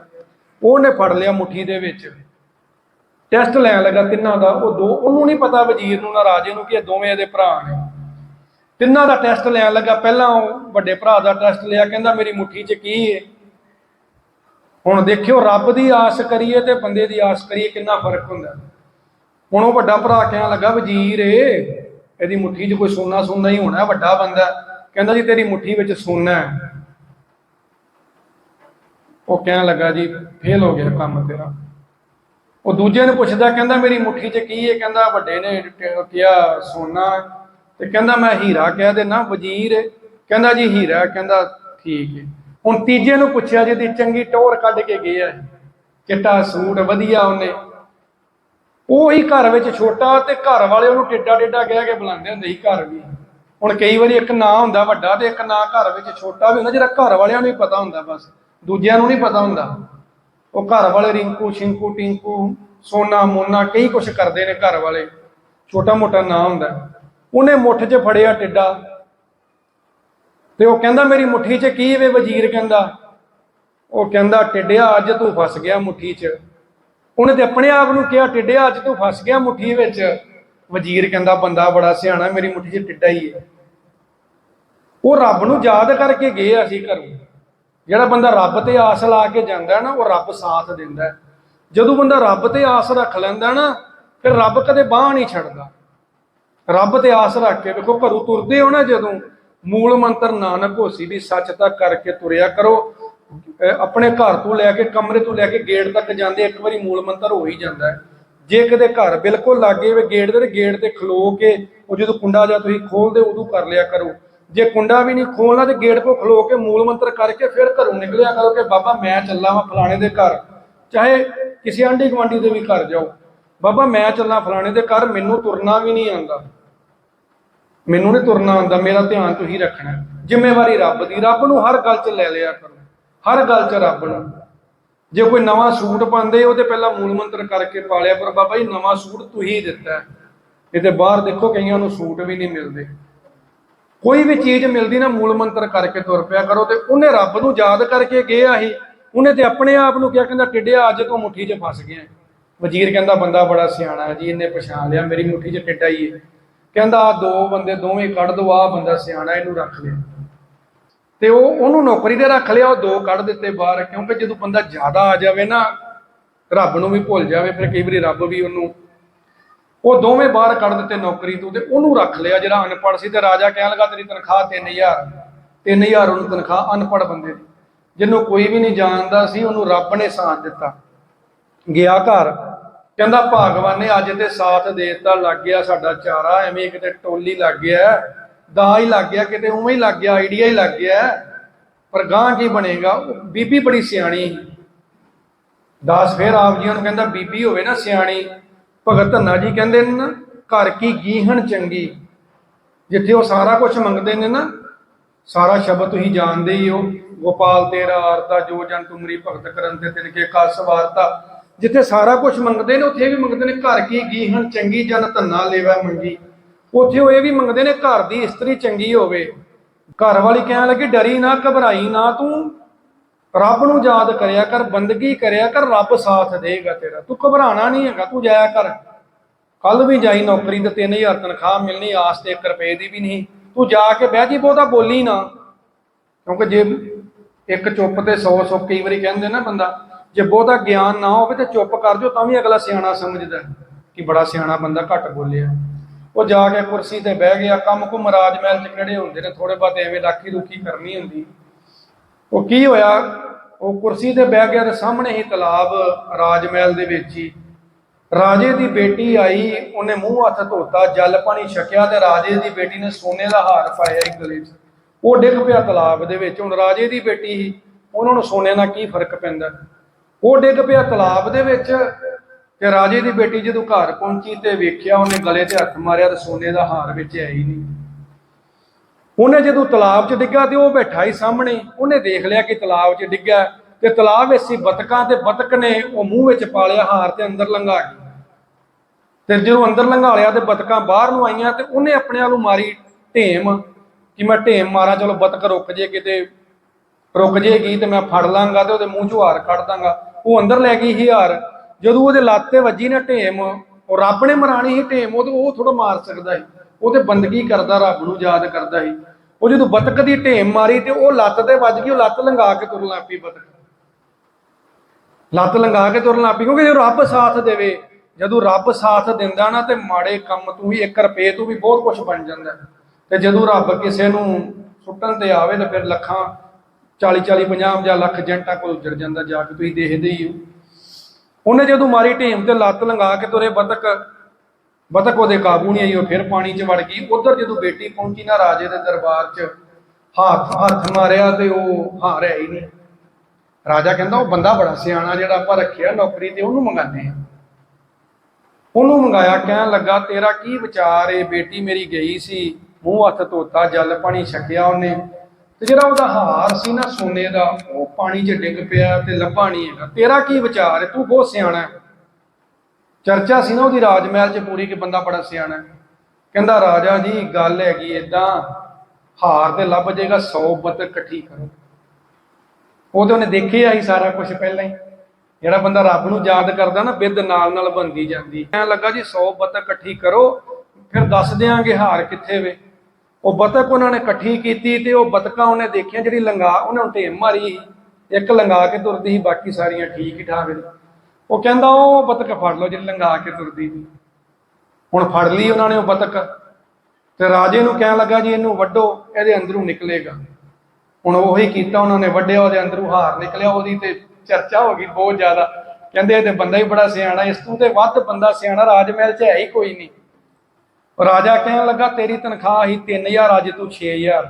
ਉਹਨੇ ਫੜ ਲਿਆ ਮੁੱਠੀ ਦੇ ਵਿੱਚ। ਟੈਸਟ ਲੈਣ ਲੱਗਾ ਤਿੰਨਾਂ ਦਾ, ਉਹ ਦੋ ਉਹਨੂੰ ਨਹੀਂ ਪਤਾ ਵਜ਼ੀਰ ਨੂੰ ਨਾ ਰਾਜੇ ਨੂੰ ਕਿ ਇਹ ਦੋਵੇਂ ਇਹਦੇ ਭਰਾ ਨੇ। ਤਿੰਨਾਂ ਦਾ ਟੈਸਟ ਲੈਣ ਲੱਗਾ, ਪਹਿਲਾਂ ਉਹ ਵੱਡੇ ਭਰਾ ਦਾ ਟੈਸਟ ਲਿਆ, ਕਹਿੰਦਾ ਮੇਰੀ ਮੁੱਠੀ 'ਚ ਕੀ ਹੈ ਹੁਣ ਦੇਖਿਓ, ਰੱਬ ਦੀ ਆਸ ਕਰੀਏ ਤੇ ਬੰਦੇ ਦੀ ਆਸ ਕਰੀਏ ਕਿੰਨਾ ਫ਼ਰਕ ਹੁੰਦਾ। ਹੁਣ ਉਹ ਵੱਡਾ ਭਰਾ ਕਹਿਣ ਲੱਗਾ, ਵਜ਼ੀਰ ਏ, ਇਹਦੀ ਮੁੱਠੀ 'ਚ ਕੋਈ ਸੋਨਾ ਸੋਨਾ ਹੀ ਹੋਣਾ, ਵੱਡਾ ਬੰਦਾ। ਕਹਿੰਦਾ ਜੀ, ਤੇਰੀ ਮੁੱਠੀ ਵਿੱਚ ਸੋਨਾ ਹੈ। ਉਹ ਕਹਿਣ ਲੱਗਾ ਜੀ, ਫੇਲ ਹੋ ਗਿਆ ਕੰਮ ਤੇਰਾ। ਉਹ ਦੂਜੇ ਨੂੰ ਪੁੱਛਦਾ, ਕਹਿੰਦਾ, ਮੇਰੀ ਮੁੱਠੀ 'ਚ ਕੀ ਹੈ ਕਹਿੰਦਾ, ਵੱਡੇ ਨੇ ਕਿਹਾ ਸੋਨਾ ਤੇ ਕਹਿੰਦਾ, ਮੈਂ ਹੀਰਾ ਕਹਿ ਦੇ ਨਾ ਵਜ਼ੀਰ ਕਹਿੰਦਾ ਜੀ, ਹੀਰਾ ਕਹਿੰਦਾ, ਠੀਕ ਹੈ ਹੁਣ ਤੀਜੇ ਨੂੰ ਪੁੱਛਿਆ, ਜਿਹਦੀ ਚੰਗੀ ਟੋਰ ਕੱਢ ਕੇ ਗਿਆ ਚਿੱਟਾ ਸੂਟ ਵਧੀਆ ਉਹਨੇ। ਉਹ ਹੀ ਘਰ ਵਿੱਚ ਛੋਟਾ ਤੇ ਘਰ ਵਾਲੇ ਉਹਨੂੰ ਟਿੱਡਾ ਟਿੱਡਾ ਕਹਿ ਕੇ ਬੁਲਾਉਂਦੇ ਹੁੰਦੇ ਸੀ ਘਰ ਵੀ। ਹੁਣ ਕਈ ਵਾਰੀ ਇੱਕ ਨਾਂ ਹੁੰਦਾ ਵੱਡਾ ਤੇ ਇੱਕ ਨਾਂ ਘਰ ਵਿੱਚ ਛੋਟਾ ਵੀ ਹੁੰਦਾ, ਜਿਹੜਾ ਘਰ ਵਾਲਿਆਂ ਨੂੰ ਹੀ ਪਤਾ ਹੁੰਦਾ ਬਸ, ਦੂਜਿਆਂ ਨੂੰ ਨਹੀਂ ਪਤਾ ਹੁੰਦਾ। ਉਹ ਘਰ ਵਾਲੇ ਰਿੰਕੂ, ਸ਼ਿੰਕੂ, ਟਿੰਕੂ, ਸੋਨਾ, ਮੋਨਾ ਕਈ ਕੁਛ ਕਰਦੇ ਨੇ ਘਰ ਵਾਲੇ। ਛੋਟਾ ਮੋਟਾ ਨਾਂ ਹੁੰਦਾ। ਉਹਨੇ ਮੁੱਠ 'ਚ ਫੜਿਆ ਟਿੱਡਾ। ਤੇ ਉਹ ਕਹਿੰਦਾ, ਮੇਰੀ ਮੁੱਠੀ 'ਚ ਕੀ ਵੇ ਵਜ਼ੀਰ? ਕਹਿੰਦਾ। ਉਹ ਕਹਿੰਦਾ, ਟਿੱਡਿਆ, ਅੱਜ ਤੂੰ ਫਸ ਗਿਆ ਮੁੱਠੀ 'ਚ। ਉਹਨੇ ਤੇ ਆਪਣੇ ਆਪ ਨੂੰ ਕਿਹਾ ਟਿੱਡਿਆ ਅੱਜ ਤੂੰ ਫਸ ਗਿਆ ਮੁੱਠੀ ਵਿੱਚ। ਵਜ਼ੀਰ ਕਹਿੰਦਾ, ਬੰਦਾ ਬੜਾ ਸਿਆਣਾ, ਮੇਰੀ ਮੁੱਠੀ 'ਚ ਟਿੱਡਾ ਹੀ ਹੈ। ਉਹ ਰੱਬ ਨੂੰ ਯਾਦ ਕਰਕੇ ਗਏ ਅਸੀਂ ਘਰੋਂ। ਜਿਹੜਾ ਬੰਦਾ ਰੱਬ ਤੇ ਆਸ ਲਾ ਕੇ ਜਾਂਦਾ ਨਾ, ਉਹ ਰੱਬ ਸਾਥ ਦਿੰਦਾ। ਜਦੋਂ ਬੰਦਾ ਰੱਬ ਤੇ ਆਸ ਰੱਖ ਲੈਂਦਾ ਨਾ, ਫਿਰ ਰੱਬ ਕਦੇ ਬਾਹ ਨਹੀਂ ਛੱਡਦਾ। ਰੱਬ ਤੇ ਆਸ ਰੱਖ ਕੇ ਵੇਖੋ, ਘਰੋਂ ਤੁਰਦੇ ਹੋ ਨਾ ਜਦੋਂ, ਮੂਲ ਮੰਤਰ ਨਾਨਕ ਹੋਸੀ ਦੀ ਸੱਚ ਤੱਕ ਕਰਕੇ ਤੁਰਿਆ ਕਰੋ ਆਪਣੇ ਘਰ ਤੋਂ ਲੈ ਕੇ ਕਮਰੇ ਤੋਂ ਲੈ ਕੇ ਗੇਟ ਤੱਕ ਜਾਂਦੇ ਇੱਕ ਵਾਰੀ ਮੂਲ ਮੰਤਰ ਹੋ ਹੀ ਜਾਂਦਾ ਹੈ। ਜੇ ਕਿਤੇ ਘਰ ਬਿਲਕੁਲ ਲਾਗੇ ਵੇ ਗੇਟ ਦੇ ਤੇ ਗੇਟ ਤੇ ਖਲੋ ਕੇ ਉਹ ਜਦੋਂ ਕੁੰਡਾ ਜਾਂ ਤੁਸੀਂ ਖੋਲਦੇ ਉਦੋਂ ਕਰ ਲਿਆ ਕਰੋ। ਜੇ ਕੁੰਡਾ ਵੀ ਨਹੀਂ ਖੋਲਣਾ ਤੇ ਗੇਟ ਕੋ ਖਲੋ ਕੇ ਮੂਲ ਮੰਤਰ ਕਰਕੇ ਫਿਰ ਘਰੋਂ ਨਿਕਲਿਆ ਕਰੋ ਕਿ ਬਾਬਾ ਮੈਂ ਚੱਲਾਂ ਵਾਂ ਫਲਾਣੇ ਦੇ ਘਰ। ਚਾਹੇ ਕਿਸੇ ਆਂਢੀ ਗੁਆਂਢੀ ਦੇ ਵੀ ਘਰ ਜਾਓ। ਬਾਬਾ ਮੈਂ ਚੱਲਾਂ ਫਲਾਣੇ ਦੇ ਘਰ, ਮੈਨੂੰ ਤੁਰਨਾ ਵੀ ਨਹੀਂ ਆਉਂਦਾ। ਮੈਨੂੰ ਨਹੀਂ ਤੁਰਨਾ ਆਉਂਦਾ, ਮੇਰਾ ਧਿਆਨ ਤੁਸੀਂ ਰੱਖਣਾ। ਜ਼ਿੰਮੇਵਾਰੀ ਰੱਬ ਦੀ, ਰੱਬ ਨੂੰ ਹਰ ਗੱਲ 'ਚ ਲੈ ਲਿਆ ਕਰੋ। ਹਰ ਗੱਲ 'ਚ ਰੱਬ ਨੂੰ ਜੇ ਕੋਈ ਨਵਾਂ ਸੂਟ ਪਾਉਂਦੇ, ਉਹ ਉਹਦੇ ਪਹਿਲਾਂ ਮੂਲ ਮੰਤਰ ਕਰਕੇ ਪਾ ਲਿਆ ਪਰ ਬਾਬਾ ਜੀ, ਨਵਾਂ ਸੂਟ ਤੁਸੀਂ ਦਿੱਤਾ। ਇਹ ਤੇ ਬਾਹਰ ਦੇਖੋ ਕਈਆਂ ਨੂੰ ਸੂਟ ਵੀ ਨਹੀਂ ਮਿਲਦੇ। ਕੋਈ ਵੀ ਚੀਜ਼ ਮਿਲਦੀ ਨਾ, ਮੂਲ ਮੰਤਰ ਕਰਕੇ ਤੁਰ ਪਿਆ ਕਰੋ ਤੇ ਉਹਨੇ ਰੱਬ ਨੂੰ ਯਾਦ ਕਰਕੇ ਗਿਆ ਸੀ। ਉਹਨੇ ਤੇ ਆਪਣੇ ਆਪ ਨੂੰ ਕਿਹਾ, ਕਹਿੰਦਾ ਟਿੱਡਿਆ ਅੱਜ ਤੂੰ ਮੁੱਠੀ 'ਚ ਫਸ ਗਿਆ। ਵਜ਼ੀਰ ਕਹਿੰਦਾ, ਬੰਦਾ ਬੜਾ ਸਿਆਣਾ ਹੈ ਜੀ, ਇਹਨੇ ਪਛਾਣ ਲਿਆ, ਮੇਰੀ ਮੁੱਠੀ 'ਚ ਟਿੱਡਾ ਹੀ ਹੈ। ਕਹਿੰਦਾ ਆ ਦੋ ਬੰਦੇ, ਦੋਵੇਂ ਕੱਢ ਦੋ ਆ ਬੰਦਾ ਸਿਆਣਾ, ਇਹਨੂੰ ਰੱਖ ਲਿਆ ਤੇ ਉਹ ਉਹਨੂੰ ਨੌਕਰੀ ਤੇ ਰੱਖ ਲਿਆ, ਉਹ ਦੋ ਕੱਢ ਦਿੱਤੇ ਬਾਹਰ, ਕਿਉਂਕਿ ਜਦੋਂ ਬੰਦਾ ਜ਼ਿਆਦਾ ਆ ਜਾਵੇ ਨਾ, ਰੱਬ ਨੂੰ ਵੀ ਭੁੱਲ ਜਾਵੇ, ਫਿਰ ਕਈ ਵਾਰੀ ਰੱਬ ਵੀ ਉਹਨੂੰ ਉਹ ਦੋਵੇਂ ਬਾਹਰ ਕੱਢ ਦਿੱਤੇ ਨੌਕਰੀ ਤੋਂ ਤੇ ਉਹਨੂੰ ਰੱਖ ਲਿਆ, ਜਿਹੜਾ ਅਨਪੜ੍ਹ ਸੀ ਤੇ ਰਾਜਾ ਕਹਿਣ ਲੱਗਾ, ਤੇਰੀ ਤਨਖਾਹ 3000 3000 ਉਹਨੂੰ ਤਨਖਾਹ ਅਨਪੜ੍ਹ ਬੰਦੇ ਦੀ। ਜਿਹਨੂੰ ਕੋਈ ਵੀ ਨਹੀਂ ਜਾਣਦਾ ਸੀ, ਉਹਨੂੰ ਰੱਬ ਨੇ ਸਾਥ ਦਿੱਤਾ। ਗਿਆ ਘਰ, ਕਹਿੰਦਾ, ਭਗਵਾਨ ਨੇ ਅੱਜ ਤੇ ਸਾਥ ਦੇ ਦਿੱਤਾ, ਲੱਗ ਗਿਆ ਸਾਡਾ ਚਾਰਾ, ਐਵੇਂ ਕਿਤੇ ਟੋਲੀ ਲੱਗ ਗਿਆ। ਦਾ ਹੀ ਲੱਗ ਗਿਆ, ਕਿਤੇ ਉਵੇਂ ਹੀ ਲੱਗ ਗਿਆ ਆਈਡੀਆ ਹੀ ਲੱਗ ਗਿਆ। ਪਰ ਗਾਂ ਕੀ ਬਣੇਗਾ? ਬੀਬੀ ਬੜੀ ਸਿਆਣੀ। ਦਾਸ ਫੇਰ ਆਪ ਜੀਆਂ ਨੂੰ ਕਹਿੰਦਾ, ਬੀਬੀ ਹੋਵੇ ਨਾ ਸਿਆਣੀ। ਭਗਤ ਧੰਨਾ ਜੀ ਕਹਿੰਦੇ ਨੇ ਨਾ, ਘਰ ਕੀ ਗੀਹਣ ਚੰਗੀ? ਜਿੱਥੇ ਉਹ ਸਾਰਾ ਕੁਝ ਮੰਗਦੇ ਨੇ ਨਾ, ਸਾਰਾ ਸ਼ਬਦ ਤੁਸੀਂ ਜਾਣਦੇ ਹੀ ਹੋ। ਗੋਪਾਲ ਤੇਰਾ ਆਰਤਾ, ਜੋ ਜਨ ਤੁਮਰੀ ਭਗਤ ਕਰਨ ਤੇ ਤਿਨ ਕੇ ਕਸ ਵਾਰਤਾ ਜਿੱਥੇ ਸਾਰਾ ਕੁਝ ਮੰਗਦੇ ਨੇ, ਉੱਥੇ ਵੀ ਮੰਗਦੇ ਨੇ, ਘਰ ਕੀ ਗੀਹਣ ਚੰਗੀ, ਜਨ ਧੰਨਾ ਲੇਵਾ ਮੰਗੀ। ਉੱਥੇ ਉਹ ਇਹ ਵੀ ਮੰਗਦੇ ਨੇ ਘਰ ਦੀ ਇਸਤਰੀ ਚੰਗੀ ਹੋਵੇ। ਘਰ ਵਾਲੀ ਕਹਿਣ ਲੱਗੀ, ਡਰੀ ਨਾ, ਘਬਰਾਈ ਨਾ ਤੂੰ। ਰੱਬ ਨੂੰ ਯਾਦ ਕਰਿਆ ਕਰ, ਬੰਦਗੀ ਕਰਿਆ ਕਰ, ਰੱਬ ਸਾਥ ਦੇਗਾ ਤੇਰਾ। ਤੂੰ ਘਬਰਾਣਾ ਨਹੀਂ ਹੈਗਾ, ਤੂੰ ਜਾਇਆ ਕਰ। ਕੱਲ ਵੀ ਜਾਈ ਨੌਕਰੀ ਤੇ 3000 ਤਨਖਾਹ ਮਿਲਣੀ, ਆਸ ਤੇ 1 ਰੁਪਏ ਦੀ ਵੀ ਨਹੀਂ। ਤੂੰ ਜਾ ਕੇ ਬਹਿ ਜੀ, ਬਹੁਤਾ ਬੋਲੀ ਨਾ। ਕਿਉਂਕਿ ਜੇ ਇੱਕ ਚੁੱਪ ਤੇ 100 100 ਕਈ ਵਾਰੀ ਕਹਿੰਦੇ ਨਾ ਬੰਦਾ, ਜੇ ਬਹੁਤਾ ਗਿਆਨ ਨਾ ਹੋਵੇ ਤੇ ਚੁੱਪ ਕਰ ਜਾਓ, ਤਾਂ ਵੀ ਅਗਲਾ ਸਿਆਣਾ ਸਮਝਦਾ ਕਿ ਬੜਾ ਸਿਆਣਾ ਬੰਦਾ ਘੱਟ ਬੋਲਿਆ। ਉਹ ਜਾ ਕੇ ਕੁਰਸੀ ਤੇ ਬਹਿ ਗਿਆ, ਕੰਮ ਕੁਮ ਰਾਜ ਮਹਿਲ ਚ ਕਿਹੜੇ ਹੁੰਦੇ ਨੇ ਥੋੜੇ ਬਾਤ ਐਵੇਂ ਲਾਖੀ ਰੁਖੀ ਕਰਨੀ ਹੁੰਦੀ। ਉਹ ਕੀ ਹੋਇਆ? ਉਹ ਕੁਰਸੀ ਤੇ ਬਹਿ ਗਿਆ ਤੇ ਸਾਹਮਣੇ ਹੀ ਤਲਾਬ ਰਾਜ ਮਹਿਲ ਦੇ ਵਿੱਚ ਹੀ। ਰਾਜੇ ਦੀ ਬੇਟੀ ਆਈ, ਉਹਨੇ ਮੂੰਹ ਹੱਥ ਧੋਤਾ, ਜਲ ਪਾਣੀ ਛਕਿਆ ਤੇ ਰਾਜੇ ਦੀ ਬੇਟੀ ਨੇ ਸੋਨੇ ਦਾ ਹਾਰ ਪਾਇਆ ਇੱਕ ਗਲੇ 'ਚ। ਉਹ ਡਿੱਗ ਪਿਆ ਤਲਾਬ ਦੇ ਵਿੱਚ। ਹੁਣ ਰਾਜੇ ਦੀ ਬੇਟੀ ਸੀ ਉਹਨਾਂ ਨੂੰ ਸੋਨੇ ਨਾਲ ਕੀ ਫ਼ਰਕ ਪੈਂਦਾ? ਉਹ ਡਿੱਗ ਪਿਆ ਤਲਾਬ ਦੇ ਵਿੱਚ ਤੇ ਰਾਜੇ ਦੀ ਬੇਟੀ ਜਦੋਂ ਘਰ ਪਹੁੰਚੀ ਤੇ ਵੇਖਿਆ ਉਹਨੇ ਗਲੇ ਤੇ ਹੱਥ ਮਾਰਿਆ ਤੇ ਸੋਨੇ ਦਾ ਹਾਰ ਵਿੱਚ ਹੈ ਹੀ ਨਹੀਂ। ਉਹਨੇ ਜਦੋਂ ਤਲਾਬ 'ਚ ਡਿੱਗਾ ਤੇ ਉਹ ਬੈਠਾ ਹੀ ਸਾਹਮਣੇ, ਉਹਨੇ ਦੇਖ ਲਿਆ ਕਿ ਤਲਾਬ 'ਚ ਡਿੱਗਾ ਤੇ ਤਲਾਬ ਵਿੱਚ ਸੀ ਬਤਕਾਂ ਤੇ ਬਤਕ ਨੇ ਉਹ ਮੂੰਹ ਵਿੱਚ ਪਾ ਲਿਆ ਹਾਰ ਤੇ ਅੰਦਰ ਲੰਘਾ ਗਈ ਤੇ ਜਦੋਂ ਅੰਦਰ ਲੰਘਾ ਲਿਆ ਤੇ ਬਤਕਾਂ ਬਾਹਰ ਨੂੰ ਆਈਆਂ ਤੇ ਉਹਨੇ ਆਪਣੇ ਆਪ ਨੂੰ ਮਾਰੀ ਢੇਮ ਕਿ ਮੈਂ ਢੇਮ ਮਾਰਾਂ, ਚਲੋ ਬਤਕ ਰੁਕ ਜੇ ਕਿਤੇ, ਰੁਕ ਜੇਗੀ ਤੇ ਮੈਂ ਫੜ ਲਾਂਗਾ ਤੇ ਉਹਦੇ ਮੂੰਹ 'ਚੋਂ ਹਾਰ ਕੱਢ ਦਾਂਗਾ। ਉਹ ਅੰਦਰ ਲੈ ਗਈ ਸੀ ਹਾਰ। ਜਦੋਂ ਉਹਦੇ ਲੱਤ ਤੇ ਵੱਜੀ ਨਾ ਢੇਮ, ਉਹ ਰੱਬ ਨੇ ਮਰਾਣੀ ਸੀ ਢੇਮ, ਉਹ ਉਹ ਥੋੜਾ ਮਾਰ ਸਕਦਾ ਸੀ। ਉਹ ਤੇ ਬੰਦਗੀ ਕਰਦਾ ਰੱਬ ਨੂੰ, ਯਾਦ ਕਰਦਾ ਸੀ। ਉਹ ਜਦੋਂ ਬਤਕ ਦੀ ਢੇਮ ਮਾਰੀ ਤੇ ਉਹ ਲੱਤ ਤੇ ਵੱਜ ਗਈ, ਉਹ ਲੱਤ ਲੰਗਾ ਕੇ ਤੁਰਨ ਲੱਗ ਪਈ ਬਤਕ। ਲੱਤ ਲੰਗਾ ਕੇ ਤੁਰਨ ਲੱਗ ਪਈ, ਕਿਉਂਕਿ ਜੇ ਰੱਬ ਸਾਥ ਦੇਵੇ, ਜਦੋਂ ਰੱਬ ਸਾਥ ਦਿੰਦਾ ਨਾ ਤੇ ਮਾੜੇ ਕੰਮ ਤੋਂ ਵੀ 1 ਰੁਪਏ ਤੋਂ ਵੀ ਬਹੁਤ ਕੁਝ ਬਣ ਜਾਂਦਾ। ਤੇ ਜਦੋਂ ਰੱਬ ਕਿਸੇ ਨੂੰ ਸੁੱਟਣ ਤੇ ਆਵੇ ਤਾਂ ਫਿਰ ਲੱਖਾਂ 40 40 50 ਜਾਂ ਲੱਖ ਜੰਟਾਂ ਕੋਲ ਉੱਜੜ ਜਾਂਦਾ, ਜਾ ਕੇ ਤੁਸੀਂ ਦੇਖਦੇ ਹੀ ਹੋ। ਉਹਨੇ ਜਦੋਂ ਮਾਰੀ ਢੇਮ ਤੇ ਲੱਤ ਲੰਗਾ ਕੇ ਤੁਰੇ ਬਤਕ ਬਤਕ ਉਹਦੇ ਕਾਬੂ ਨਹੀਂ ਆਈ, ਉਹ ਫਿਰ ਪਾਣੀ 'ਚ ਵੜ ਗਈ। ਉਧਰ ਜਦੋਂ ਬੇਟੀ ਪਹੁੰਚੀ ਨਾ ਰਾਜੇ ਦੇ ਦਰਬਾਰ 'ਚ, ਹੱਥ ਹੱਥ ਮਾਰਿਆ ਤੇ ਉਹ ਹਾਰਿਆ ਹੀ ਨਹੀਂ। ਰਾਜਾ ਕਹਿੰਦਾ, ਉਹ ਬੰਦਾ ਬੜਾ ਸਿਆਣਾ ਜਿਹੜਾ ਆਪਾਂ ਰੱਖਿਆ ਨੌਕਰੀ ਤੇ ਉਹਨੂੰ ਮੰਗਾਨੇ ਆ ਉਹਨੂੰ ਮੰਗਾਇਆ, ਕਹਿਣ ਲੱਗਾ, ਤੇਰਾ ਕੀ ਵਿਚਾਰ ਏ? ਬੇਟੀ ਮੇਰੀ ਗਈ ਸੀ, ਮੂੰਹ ਹੱਥ ਧੋਤਾ, ਜਲ ਪਾਣੀ ਛਕਿਆ ਉਹਨੇ। ਤੇ ਜਿਹੜਾ ਉਹਦਾ ਹਾਰ ਸੀ ਨਾ ਸੋਨੇ ਦਾ, ਉਹ ਪਾਣੀ 'ਚ ਡਿੱਗ ਪਿਆ ਤੇ ਲੱਭਾ ਨਹੀਂ ਹੈਗਾ। ਤੇਰਾ ਕੀ ਵਿਚਾਰ ਏ ਤੂੰ ਬਹੁਤ ਸਿਆਣਾ ਹੈ। ਚਰਚਾ ਸੀ ਨਾ ਉਹਦੀ ਰਾਜ ਮਹਿਲ 'ਚ ਪੂਰੀ ਕਿ ਬੰਦਾ ਬੜਾ ਸਿਆਣਾ ਹੈ। ਕਹਿੰਦਾ, ਰਾਜਾ ਜੀ, ਗੱਲ ਹੈਗੀ ਏਦਾਂ, ਹਾਰ ਤੇ ਲੱਭ ਜਾਏਗਾ 100 ਬਤਕ ਇਕੱਠੀ ਕਰੋ। ਉਹ ਤੇ ਉਹਨੇ ਦੇਖਿਆ ਹੀ ਸਾਰਾ ਕੁਝ ਪਹਿਲਾਂ ਹੀ। ਜਿਹੜਾ ਬੰਦਾ ਰੱਬ ਨੂੰ ਯਾਦ ਕਰਦਾ ਨਾ, ਬਿੱਦ ਨਾਲ ਨਾਲ ਬੰਦੀ ਜਾਂਦੀ। ਐਂ ਲੱਗਾ ਜੀ 100 ਬਤਕ ਇਕੱਠੀ ਕਰੋ, ਫਿਰ ਦੱਸ ਦਿਆਂਗੇ ਹਾਰ ਕਿੱਥੇ ਵੇ। ਉਹ ਬਤਕ ਉਹਨਾਂ ਨੇ ਇਕੱਠੀ ਕੀਤੀ ਤੇ ਉਹ ਬਤਕਾਂ ਉਹਨੇ ਦੇਖੀਆਂ, ਜਿਹੜੀ ਲੰਗਾ ਉਹਨਾਂ ਨੂੰ ਢੇਮ ਮਾਰੀ ਸੀ। ਇੱਕ ਲੰਗਾ ਕੇ ਤੁਰਦੀ ਸੀ, ਬਾਕੀ ਸਾਰੀਆਂ ਠੀਕ ਹੀ ਠਾਕ ਉਹ ਕਹਿੰਦਾ, ਉਹ ਬਤਕ ਫੜ ਲਓ, ਜਿਹੜੀ ਲੰਗਾ ਕੇ ਤੁਰਦੀ ਸੀ। ਹੁਣ ਫੜ ਲਈ ਉਹਨਾਂ ਨੇ ਉਹ ਬਤਕ ਤੇ ਰਾਜੇ ਨੂੰ ਕਹਿਣ ਲੱਗਾ, ਜੀ, ਇਹਨੂੰ ਵੱਢੋ, ਇਹਦੇ ਅੰਦਰੋਂ ਨਿਕਲੇਗਾ। ਹੁਣ ਉਹੀ ਕੀਤਾ, ਉਹਨਾਂ ਨੇ ਵੱਢਿਆ, ਉਹਦੇ ਅੰਦਰੋਂ ਹਾਰ ਨਿਕਲਿਆ, ਉਹਦੀ ਤੇ ਚਰਚਾ ਹੋ ਗਈ ਬਹੁਤ ਜ਼ਿਆਦਾ। ਕਹਿੰਦੇ, ਇਹ ਤੇ ਬੰਦਾ ਹੀ ਬੜਾ ਸਿਆਣਾ, ਇਸ ਤੋਂ ਤੇ ਵੱਧ ਬੰਦਾ ਸਿਆਣਾ ਰਾਜ ਮਹਿਲ 'ਚ ਹੈ ਹੀ ਕੋਈ ਨਹੀਂ। ਰਾਜਾ ਕਹਿਣ ਲੱਗਾ, ਤੇਰੀ ਤਨਖਾਹ ਹੀ 3000 ਅੱਜ ਤੂੰ 6000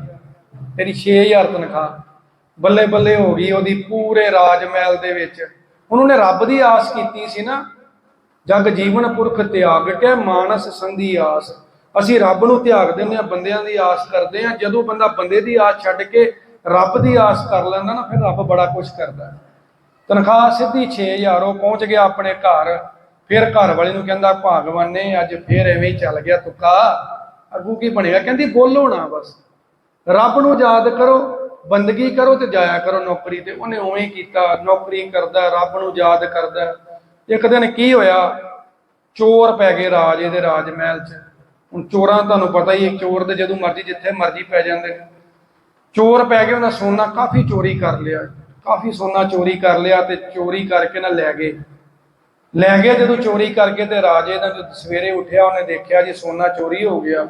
ਤੇਰੀ 6000 ਤਨਖਾਹ। ਬੱਲੇ ਬੱਲੇ ਹੋ ਗਈ ਉਹਦੀ ਪੂਰੇ ਰਾਜ ਮਹਿਲ ਦੇ ਵਿੱਚ। ਹੁਣ ਉਹਨੇ ਰੱਬ ਦੀ ਆਸ ਕੀਤੀ ਸੀ ਨਾ, ਜਗ ਜੀਵਨ ਪੁਰਖ ਤਿਆਗ ਕੇ ਮਾਨਸ ਸੰਧੀ ਆਸ। ਅਸੀਂ ਰੱਬ ਨੂੰ ਤਿਆਗ ਦਿੰਦੇ ਆ ਬੰਦਿਆਂ ਦੀ ਆਸ ਕਰਦੇ ਆ ਜਦੋਂ ਬੰਦਾ ਬੰਦੇ ਦੀ ਆਸ ਛੱਡ ਕੇ ਰੱਬ ਦੀ ਆਸ ਕਰ ਲੈਂਦਾ ਨਾ, ਫਿਰ ਰੱਬ ਬੜਾ ਕੁਝ ਕਰਦਾ। ਤਨਖਾਹ ਸਿੱਧੀ 6000 ਉਹ ਪਹੁੰਚ ਗਿਆ ਆਪਣੇ ਘਰ। ਫਿਰ ਘਰ ਵਾਲੇ ਨੂੰ ਕਹਿੰਦਾ, ਭਾਗਵਾਨ ਨੇ ਅੱਜ ਫਿਰ ਐਵੇਂ ਹੀ ਚੱਲ ਗਿਆ ਤੁੱਕਾ। ਅੱਗੂ ਕੀ ਬਣੇਗਾ? ਕਹਿੰਦੀ, ਬੋਲੋ ਨਾ ਬਸ। ਰੱਬ ਨੂੰ ਯਾਦ ਕਰੋ, ਬੰਦਗੀ ਕਰੋ ਤੇ ਜਾਇਆ ਕਰੋ ਨੌਕਰੀ ਤੇ। ਉਹਨੇ ਉਵੇਂ ਕੀਤਾ, ਨੌਕਰੀ ਕਰਦਾ, ਰੱਬ ਨੂੰ ਯਾਦ ਕਰਦਾ। ਇੱਕ ਦਿਨ ਕੀ ਹੋਇਆ? ਚੋਰ ਪੈ ਗਏ ਰਾਜ, ਇਹਦੇ ਰਾਜ ਮਹਿਲ 'ਚ। ਹੁਣ ਚੋਰਾਂ ਤੁਹਾਨੂੰ ਪਤਾ ਹੀ ਹੈ, ਚੋਰ ਦੇ ਜਦੋਂ ਮਰਜ਼ੀ, ਜਿੱਥੇ ਮਰਜ਼ੀ ਪੈ ਜਾਂਦੇ ਚੋਰ ਪੈ ਗਏ, ਉਹਨਾਂ ਸੋਨਾ ਕਾਫੀ ਚੋਰੀ ਕਰ ਲਿਆ। ਕਾਫੀ ਸੋਨਾ ਚੋਰੀ ਕਰ ਲਿਆ ਤੇ ਚੋਰੀ ਕਰਕੇ ਨਾ ਲੈ ਗਏ। ਲੈ ਗਏ ਜਦੋਂ ਚੋਰੀ ਕਰਕੇ ਤੇ ਰਾਜੇ ਦਾ ਜਦੋਂ ਸਵੇਰੇ ਉੱਠਿਆ, ਉਹਨੇ ਦੇਖਿਆ ਜੀ ਸੋਨਾ ਚੋਰੀ ਹੋ ਗਿਆ।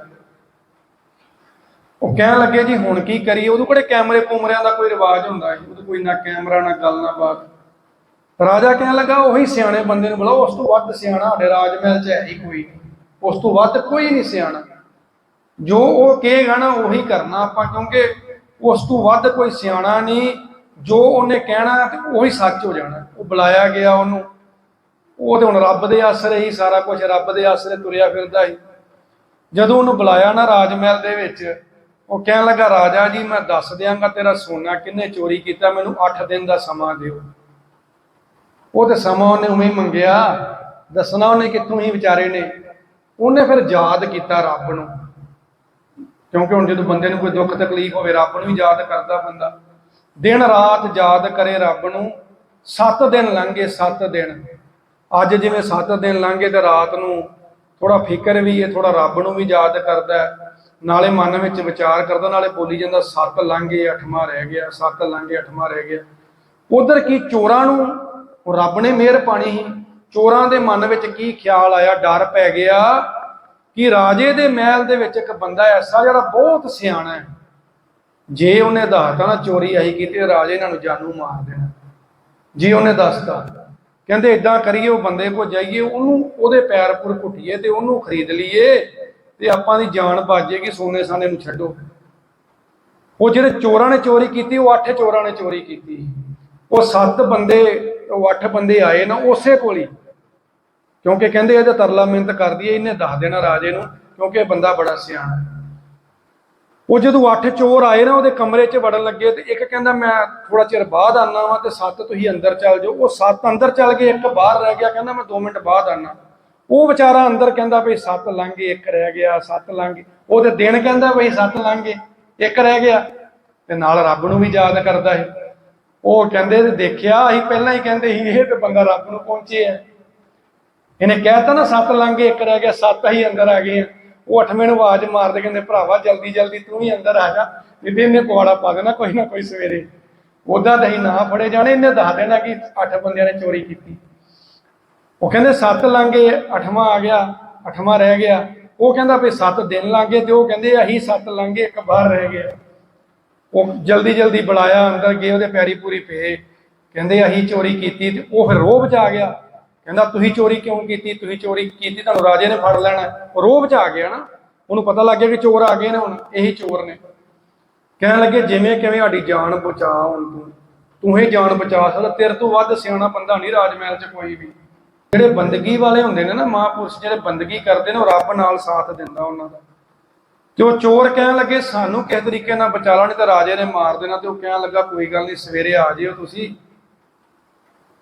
ਉਹ ਕਹਿਣ ਲੱਗੇ ਜੀ, ਹੁਣ ਕੀ ਕਰੀਏ? ਉਦੋਂ ਕਿਹੜੇ ਕੈਮਰੇ ਕੂਮਰਿਆਂ ਦਾ ਕੋਈ ਰਿਵਾਜ ਹੁੰਦਾ ਸੀ ਉਦੋਂ ਕੋਈ ਨਾ ਕੈਮਰਾ, ਨਾ ਗੱਲ, ਨਾ ਬਾਤ। ਰਾਜਾ ਕਹਿਣ ਲੱਗਾ, ਉਹੀ ਸਿਆਣੇ ਬੰਦੇ ਨੂੰ ਬੁਲਾਓ, ਉਸ ਤੋਂ ਵੱਧ ਸਿਆਣਾ ਸਾਡੇ ਰਾਜ ਮਹਿਲ 'ਚ ਹੈ ਹੀ ਕੋਈ ਉਸ ਤੋਂ ਵੱਧ ਕੋਈ ਨਹੀਂ ਸਿਆਣਾ। ਜੋ ਉਹ ਕਹੇਗਾ ਨਾ, ਉਹੀ ਕਰਨਾ ਆਪਾਂ, ਕਿਉਂਕਿ ਉਸ ਤੋਂ ਵੱਧ ਕੋਈ ਸਿਆਣਾ ਨਹੀਂ। ਜੋ ਉਹਨੇ ਕਹਿਣਾ ਤੇ ਉਹੀ ਸੱਚ ਹੋ ਜਾਣਾ। ਉਹ ਬੁਲਾਇਆ ਗਿਆ ਉਹਨੂੰ। ਉਹ ਤੇ ਹੁਣ ਰੱਬ ਦੇ ਆਸਰੇ ਹੀ ਸਾਰਾ ਕੁਝ ਰੱਬ ਦੇ ਆਸਰੇ ਤੁਰਿਆ ਫਿਰਦਾ ਸੀ। ਜਦੋਂ ਉਹਨੂੰ ਬੁਲਾਇਆ ਨਾ ਰਾਜ ਮਹਿਲ ਦੇ ਵਿੱਚ, ਉਹ ਕਹਿਣ ਲੱਗਾ, ਰਾਜਾ ਜੀ, ਮੈਂ ਦੱਸ ਦਿਆਂਗਾ ਤੇਰਾ ਸੋਨਾ ਕਿੰਨੇ ਚੋਰੀ ਕੀਤਾ, ਮੈਨੂੰ 8 ਦਿਨ ਦਾ ਸਮਾਂ ਦਿਓ। ਉਹ ਤੇ ਸਮਾਂ ਉਹਨੇ ਉਵੇਂ ਹੀ ਮੰਗਿਆ, ਦੱਸਣਾ ਉਹਨੇ ਕਿੱਥੋਂ ਹੀ ਵਿਚਾਰੇ ਨੇ। ਉਹਨੇ ਫਿਰ ਯਾਦ ਕੀਤਾ ਰੱਬ ਨੂੰ, ਕਿਉਂਕਿ ਹੁਣ ਜਦੋਂ ਬੰਦੇ ਨੂੰ ਕੋਈ ਦੁੱਖ ਤਕਲੀਫ ਹੋਵੇ, ਰੱਬ ਨੂੰ ਹੀ ਯਾਦ ਕਰਦਾ ਬੰਦਾ। ਦਿਨ ਰਾਤ ਯਾਦ ਕਰੇ ਰੱਬ ਨੂੰ 7 ਦਿਨ ਲੰਘੇ 7 ਦਿਨ। ਅੱਜ ਜਿਵੇਂ 7 ਦਿਨ ਲੰਘੇ ਤੇ ਰਾਤ ਨੂੰ ਥੋੜਾ ਫਿਕਰ ਵੀ ਹੈ ਥੋੜਾ ਰੱਬ ਨੂੰ ਵੀ ਯਾਦ ਕਰਦਾ ਨਾਲੇ ਮਨ ਵਿੱਚ ਵਿਚਾਰ ਕਰਦਾ, ਨਾਲੇ ਬੋਲੀ ਜਾਂਦਾ 7 ਲੰਘੇ 8ਵਾਂ ਰਹਿ ਗਿਆ 7 ਲੰਘੇ 8ਵਾਂ ਰਹਿ ਗਿਆ। ਉਧਰ ਕੀ ਚੋਰਾਂ ਨੂੰ ਰੱਬ ਨੇ ਮਿਹਰ ਪਾਣੀ ਸੀ? ਚੋਰਾਂ ਦੇ ਮਨ ਵਿੱਚ ਕੀ ਖਿਆਲ ਆਇਆ? ਡਰ ਪੈ ਗਿਆ ਕਿ ਰਾਜੇ ਦੇ ਮਹਿਲ ਦੇ ਵਿੱਚ ਇੱਕ ਬੰਦਾ ਐਸਾ ਜਿਹੜਾ ਬਹੁਤ ਸਿਆਣਾ ਹੈ, ਜੇ ਉਹਨੇ ਦੱਸਤਾ ਨਾ ਚੋਰੀ ਆਹੀ ਕੀਤੀ ਰਾਜੇ ਇਹਨਾਂ ਨੂੰ ਜਾਨੂ ਮਾਰ ਦੇਣਾ। ਜੇ ਉਹਨੇ ਦੱਸਤਾ ਕਹਿੰਦੇ ਇਦਾਂ ਕਰੀਏ, ਉਹ ਬੰਦੇ ਕੋਲ ਜਾਈਏ, ਉਹਨੂੰ ਉਹਦੇ ਪੈਰ ਪੁਰ ਘੁੱਟੀਏ ਤੇ ਉਹਨੂੰ ਖਰੀਦ ਲਈਏ ਤੇ ਆਪਾਂ ਦੀ ਜਾਨ ਬਚ ਜਾਏਗੀ, ਸੋਨੇ ਸਾਨੇ ਨੂੰ ਛੱਡੋ। ਉਹ ਜਿਹੜੇ ਚੋਰਾਂ ਨੇ ਚੋਰੀ ਕੀਤੀ, ਉਹ ਅੱਠ ਚੋਰਾਂ ਨੇ ਚੋਰੀ ਕੀਤੀ। ਉਹ ਸੱਤ ਬੰਦੇ, ਉਹ ਅੱਠ ਬੰਦੇ ਆਏ ਨਾ ਉਸੇ ਕੋਲ ਹੀ। ਕਿਉਂਕਿ ਕਹਿੰਦੇ ਇਹਦਾ ਤਰਲਾ ਮਿਹਨਤ ਕਰਦੀ ਹੈ, ਇਹਨੇ ਦੱਸ ਦੇਣਾ ਰਾਜੇ ਨੂੰ, ਕਿਉਂਕਿ ਇਹ ਬੰਦਾ ਬੜਾ ਸਿਆਣਾ ਹੈ। ਉਹ ਜਦੋਂ ਅੱਠ ਚੋਰ ਆਏ ਨਾ ਉਹਦੇ ਕਮਰੇ 'ਚ ਵੜਨ ਲੱਗੇ ਤੇ ਇੱਕ ਕਹਿੰਦਾ, ਮੈਂ ਥੋੜਾ ਚਿਰ ਬਾਅਦ ਆਨਾ ਵਾਂ ਤੇ ਸੱਤ ਤੁਸੀਂ ਅੰਦਰ ਚੱਲ ਜਾਓ। ਉਹ ਸੱਤ ਅੰਦਰ ਚੱਲ ਗਏ, ਇੱਕ ਬਾਹਰ ਰਹਿ ਗਿਆ, ਕਹਿੰਦਾ, ਮੈਂ 2 ਮਿੰਟ ਬਾਅਦ ਆਨਾ। ਉਹ ਵਿਚਾਰਾ ਅੰਦਰ ਕਹਿੰਦਾ ਭਈ ਸੱਤ ਲੰਘ ਗਏ, ਇੱਕ ਰਹਿ ਗਿਆ, ਸੱਤ ਲੰਘ ਗਏ। ਤੇ ਦਿਨ ਕਹਿੰਦਾ ਭਈ ਸੱਤ ਲੰਘ ਗਏ, ਇੱਕ ਰਹਿ ਗਿਆ। ਤੇ ਨਾਲ ਰੱਬ ਨੂੰ ਵੀ ਯਾਦ ਕਰਦਾ ਹੈ ਉਹ ਕਹਿੰਦੇ ਤੇ ਦੇਖਿਆ, ਅਸੀਂ ਪਹਿਲਾਂ ਹੀ ਕਹਿੰਦੇ ਸੀ, ਇਹ ਤੇ ਬੰਦਾ ਰੱਬ ਨੂੰ ਪਹੁੰਚੇ ਆ। ਇਹਨੇ ਕਹਿਤਾ ਨਾ, ਸੱਤ ਲੰਘ ਗਏ, ਇੱਕ ਰਹਿ ਗਿਆ, ਸੱਤ ਹੀ ਅੰਦਰ ਆ ਗਏ ਆ। ਉਹ ਅੱਠਵੇਂ ਨੂੰ ਆਵਾਜ਼ ਮਾਰਦੇ ਕਹਿੰਦੇ, ਭਰਾਵਾ, ਜਲਦੀ ਜਲਦੀ ਤੂੰ ਵੀ ਅੰਦਰ ਆ ਜਾ। ਨਹੀਂ ਇਹਨੇ ਪਵਾੜਾ ਪਾ ਦੇਣਾ ਕੋਈ ਨਾ ਕੋਈ ਸਵੇਰੇ। ਉਹਦਾ ਤਾਂ ਹੀ ਨਾ ਫੜੇ ਜਾਣੇ, ਇਹਨੇ ਦੱਸ ਦੇਣਾ ਕਿ ਅੱਠ ਬੰਦਿਆਂ ਨੇ ਚੋਰੀ ਕੀਤੀ। ਉਹ ਕਹਿੰਦੇ, ਸੱਤ ਲੰਘ ਗਏ, ਅੱਠਵਾਂ ਆ ਗਿਆ, ਅੱਠਵਾਂ ਰਹਿ ਗਿਆ। ਉਹ ਕਹਿੰਦਾ ਵੀ ਸੱਤ ਦਿਨ ਲੰਘ ਗਏ ਤੇ ਉਹ ਕਹਿੰਦੇ, ਅਸੀਂ ਸੱਤ ਲੰਘੇ ਇੱਕ ਬਾਹਰ ਰਹਿ ਗਿਆ। ਉਹ ਜਲਦੀ ਜਲਦੀ ਬੁਲਾਇਆ, ਅੰਦਰ ਗਏ, ਉਹਦੇ ਪੈਰੀ ਪੂਰੀ ਪਏ। ਕਹਿੰਦੇ, ਅਸੀਂ ਚੋਰੀ ਕੀਤੀ ਤੇ ਉਹ ਫਿਰ ਰੋਹ ਚ ਆ ਗਿਆ। ਕਹਿੰਦਾ ਤੁਸੀਂ ਚੋਰੀ ਕਿਉਂ ਕੀਤੀ? ਤੁਸੀਂ ਚੋਰੀ ਕੀਤੀ, ਤੁਹਾਨੂੰ ਰਾਜੇ ਨੇ ਫੜ ਲੈਣਾ। ਰੋਹ ਚ ਆ ਗਿਆ ਨਾ। ਉਹਨੂੰ ਪਤਾ ਲੱਗ ਗਿਆ ਕਿ ਚੋਰ ਆ ਗਏ ਨੇ ਹੁਣ, ਇਹੀ ਚੋਰ ਨੇ। ਕਹਿਣ ਲੱਗੇ, ਜਿਵੇਂ ਕਿਵੇਂ ਸਾਡੀ ਜਾਨ ਬਚਾ ਹੁਣ ਤੂੰ। ਤੂੰ ਹੀ ਜਾਨ ਬਚਾ ਸਕਦਾ। ਤੇਰੇ ਤੋਂ ਵੱਧ ਸਿਆਣਾ ਬੰਦਾ ਨਹੀਂ ਰਾਜ ਮਹਿਲ 'ਚ ਕੋਈ ਵੀ। ਜਿਹੜੇ ਬੰਦਗੀ ਵਾਲੇ ਹੁੰਦੇ ਨੇ ਨਾ ਮਹਾਂਪੁਰਸ਼, ਜਿਹੜੇ ਬੰਦਗੀ ਕਰਦੇ ਨੇ, ਉਹ ਰੱਬ ਨਾਲ ਸਾਥ ਦਿੰਦਾ ਉਹਨਾਂ ਦਾ। ਤੇ ਉਹ ਚੋਰ ਕਹਿਣ ਲੱਗੇ, ਸਾਨੂੰ ਕਿਸ ਤਰੀਕੇ ਨਾਲ ਬਚਾ ਲਾ? ਨਹੀਂ ਤਾਂ ਰਾਜੇ ਨੇ ਮਾਰ ਦੇਣਾ। ਤੇ ਉਹ ਕਹਿਣ ਲੱਗਾ, ਕੋਈ ਗੱਲ ਨਹੀਂ, ਸਵੇਰੇ ਆ ਜਿਓ ਤੁਸੀਂ।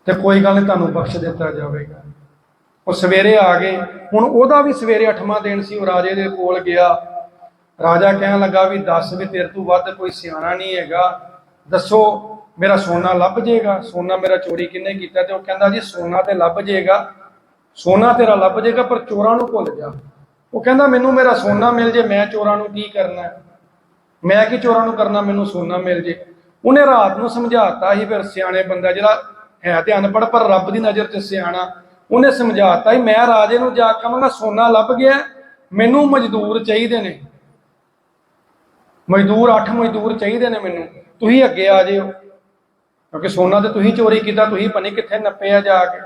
ਤੇ ਕੋਈ ਗੱਲ ਨਹੀਂ ਤੁਹਾਨੂੰ ਬਖਸ਼ ਦਿੱਤਾ ਜਾਵੇਗਾ। ਉਹ ਸਵੇਰੇ ਆ ਗਏ। ਹੁਣ ਉਹਦਾ ਵੀ ਸਵੇਰੇ 8ਵਾਂ ਦਿਨ ਸੀ, ਉਹ ਰਾਜੇ ਦੇ ਕੋਲ ਗਿਆ। ਰਾਜਾ ਕਹਿਣ ਲੱਗਾ ਵੀ ਦੱਸ ਵੀ ਤੇਰੇ ਤੋਂ ਵੱਧ ਕੋਈ ਸਿਆਣਾ ਨਹੀਂ ਹੈਗਾ। ਦੱਸੋ, ਮੇਰਾ ਸੋਨਾ ਲੱਭ ਜੇਗਾ ਸੋਨਾ ਮੇਰਾ ਚੋਰੀ ਕਿੰਨੇ ਕੀਤਾ? ਤੇ ਉਹ ਕਹਿੰਦਾ ਜੀ, ਸੋਨਾ ਤੇ ਲੱਭ ਜੇਗਾ ਸੋਨਾ ਤੇਰਾ ਲੱਭ ਜੇਗਾ ਪਰ ਚੋਰਾਂ ਨੂੰ ਭੁੱਲ ਜਾ। ਉਹ ਕਹਿੰਦਾ, ਮੈਨੂੰ ਮੇਰਾ ਸੋਨਾ ਮਿਲ ਜੇ, ਮੈਂ ਚੋਰਾਂ ਨੂੰ ਕੀ ਕਰਨਾ? ਮੈਂ ਕੀ ਚੋਰਾਂ ਨੂੰ ਕਰਨਾ? ਮੈਨੂੰ ਸੋਨਾ ਮਿਲ ਜੇ। ਉਹਨੇ ਰਾਤ ਨੂੰ ਸਮਝਾਤਾ ਸੀ, ਫਿਰ ਸਿਆਣੇ ਬੰਦਾ ਜਿਹੜਾ ਹੈ ਤੇ ਅਨਪੜ੍ਹ, ਪਰ ਰੱਬ ਦੀ ਨਜ਼ਰ 'ਚ ਸਿਆਣਾ। ਉਹਨੇ ਸਮਝਾਤਾ ਸੀ ਮੈਂ ਰਾਜੇ ਨੂੰ ਜਾ ਕੇ ਕਹਾਂਗਾ ਸੋਨਾ ਲੱਭ ਗਿਆ, ਮੈਨੂੰ ਮਜ਼ਦੂਰ ਚਾਹੀਦੇ ਨੇ। ਮਜ਼ਦੂਰ 8 ਮਜ਼ਦੂਰ ਚਾਹੀਦੇ ਨੇ ਮੈਨੂੰ। ਤੁਸੀਂ ਅੱਗੇ ਆ ਜਿਓ। ਕਿਉਂਕਿ ਸੋਨਾ ਤੇ ਤੁਸੀਂ ਚੋਰੀ ਕੀਤਾ, ਤੁਸੀਂ ਪਤਾ ਨਹੀਂ ਕਿੱਥੇ ਨੱਪਿਆ ਜਾ ਕੇ।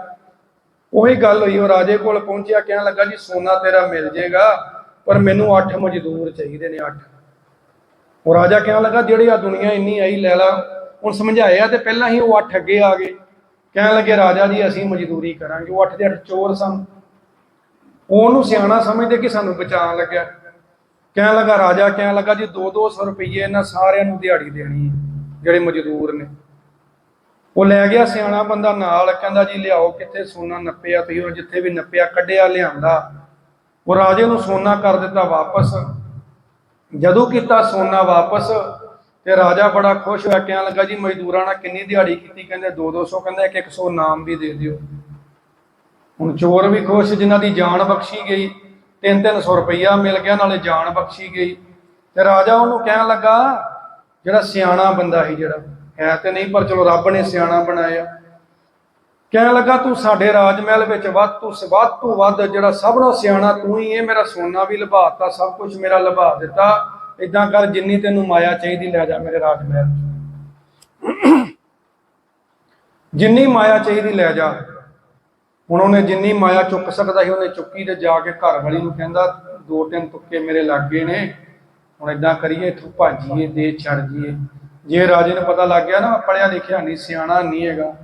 ਉਹੀ ਗੱਲ ਹੋਈ, ਉਹ ਰਾਜੇ ਕੋਲ ਪਹੁੰਚਿਆ, ਕਹਿਣ ਲੱਗਾ ਜੀ, ਸੋਨਾ ਤੇਰਾ ਮਿਲ ਜਾਏਗਾ ਪਰ ਮੈਨੂੰ 8 ਮਜ਼ਦੂਰ ਚਾਹੀਦੇ ਨੇ 8 ਉਹ ਰਾਜਾ ਕਹਿਣ ਲੱਗਾ, ਜਿਹੜੀ ਆ ਦੁਨੀਆ ਇੰਨੀ ਆਈ, ਲੈ ਲਾ। ਹੁਣ ਸਮਝਾਇਆ ਤੇ ਪਹਿਲਾਂ ਹੀ ਉਹ 8 ਅੱਗੇ ਆ ਗਏ। ਕਹਿਣ ਲੱਗੇ, ਰਾਜਾ ਜੀ, ਅਸੀਂ ਮਜ਼ਦੂਰੀ ਕਰਾਂਗੇ। ਉਹ 8 ਦੇ 8 ਚੋਰ ਸਨ। ਉਹਨੂੰ ਸਿਆਣਾ ਸਮਝਦੇ ਕਿ ਸਾਨੂੰ ਬਚਾਉਣ ਲੱਗਿਆ। ਕਹਿਣ ਲੱਗਾ, ਰਾਜਾ, ਕਹਿਣ ਲੱਗਾ, ਜੀ 2-200 ਰੁਪਏ ਇਹਨਾਂ ਸਾਰਿਆਂ ਨੂੰ ਦਿਹਾੜੀ ਦੇਣੀ ਹੈ, ਜਿਹੜੇ ਮਜ਼ਦੂਰ ਨੇ। ਉਹ ਲੈ ਗਿਆ ਸਿਆਣਾ ਬੰਦਾ ਨਾਲ, ਕਹਿੰਦਾ, ਜੀ, ਲਿਆਓ, ਕਿੱਥੇ ਸੋਨਾ ਨੱਪਿਆ? ਤੁਸੀਂ ਉਹ ਜਿੱਥੇ ਵੀ ਨੱਪਿਆ, ਕੱਢਿਆ, ਲਿਆਂਦਾ। ਉਹ ਰਾਜੇ ਨੂੰ ਸੋਨਾ ਕਰ ਦਿੱਤਾ ਵਾਪਸ। ਜਦੋਂ ਕੀਤਾ ਸੋਨਾ ਵਾਪਸ ਤੇ ਰਾਜਾ ਬੜਾ ਖੁਸ਼ ਹੋਇਆ, ਕਹਿਣ ਲੱਗਾ ਜੀ ਮਜ਼ਦੂਰਾਂ ਨਾਲ ਕਿੰਨੀ ਦਿਹਾੜੀ ਕੀਤੀ, ਕਹਿੰਦੇ 2-200 ਕਹਿੰਦੇ ਇੱਕ 100 ਨਾਮ ਵੀ ਦੇ ਦਿਓ। ਹੁਣ ਚੋਰ ਵੀ ਖੁਸ਼, ਜਿਨ੍ਹਾਂ ਦੀ ਜਾਨ ਬਖਸ਼ੀ ਗਈ 3-300 ਰੁਪਈਆ ਮਿਲ ਗਿਆ, ਨਾਲੇ ਜਾਨ ਬਖਸ਼ੀ ਗਈ। ਤੇ ਰਾਜਾ ਉਹਨੂੰ ਕਹਿਣ ਲੱਗਾ, ਜਿਹੜਾ ਸਿਆਣਾ ਬੰਦਾ ਸੀ ਜਿਹੜਾ, ਹੈ ਤੇ ਨਹੀਂ, ਪਰ ਚਲੋ ਰੱਬ ਨੇ ਸਿਆਣਾ ਬਣਾਇਆ। ਕਹਿਣ ਲੱਗਾ, ਤੂੰ ਸਾਡੇ ਰਾਜ ਮਹਿਲ ਵਿੱਚ ਵੱਧ, ਤੋਂ ਵੱਧ ਤੋਂ ਵੱਧ ਜਿਹੜਾ ਸਭ ਨਾਲੋਂ ਸਿਆਣਾ ਤੂੰ ਹੀ ਹੈ ਮੇਰਾ ਸੋਨਾ ਵੀ ਲਭਾਤਾ ਸਭ ਕੁਝ ਮੇਰਾ ਲਭਾ ਦਿੱਤਾ। ਇਦਾਂ ਕਰ, ਜਿੰਨੀ ਤੈਨੂੰ ਮਾਇਆ ਚਾਹੀਦੀ, ਲੈ ਜਾ ਮੇਰੇ ਰਾਜ ਮਹਿਲ ਜਿੰਨੀ ਮਾਇਆ ਚਾਹੀਦੀ, ਲੈ ਜਾ। ਹੁਣ ਉਹਨੇ ਜਿੰਨੀ ਮਾਇਆ ਚੁੱਕ ਸਕਦਾ ਸੀ, ਉਹਨੇ ਚੁੱਕੀ ਤੇ ਜਾ ਕੇ ਘਰ ਵਾਲੀ ਨੂੰ ਕਹਿੰਦਾ, ਦੋ ਤਿੰਨ ਤੁੱਕੇ ਮੇਰੇ ਲੱਗੇ ਨੇ। ਹੁਣ ਇਦਾਂ ਕਰੀਏ, ਇੱਥੋਂ ਭਾਜੀਏ, ਦੇ ਛੱਡ ਜੀਏ ਜੇ ਰਾਜੇ ਨੂੰ ਪਤਾ ਲੱਗ ਗਿਆ ਨਾ ਪੜਿਆ ਲਿਖਿਆ ਨਹੀਂ, ਸਿਆਣਾ ਨਹੀਂ ਹੈਗਾ।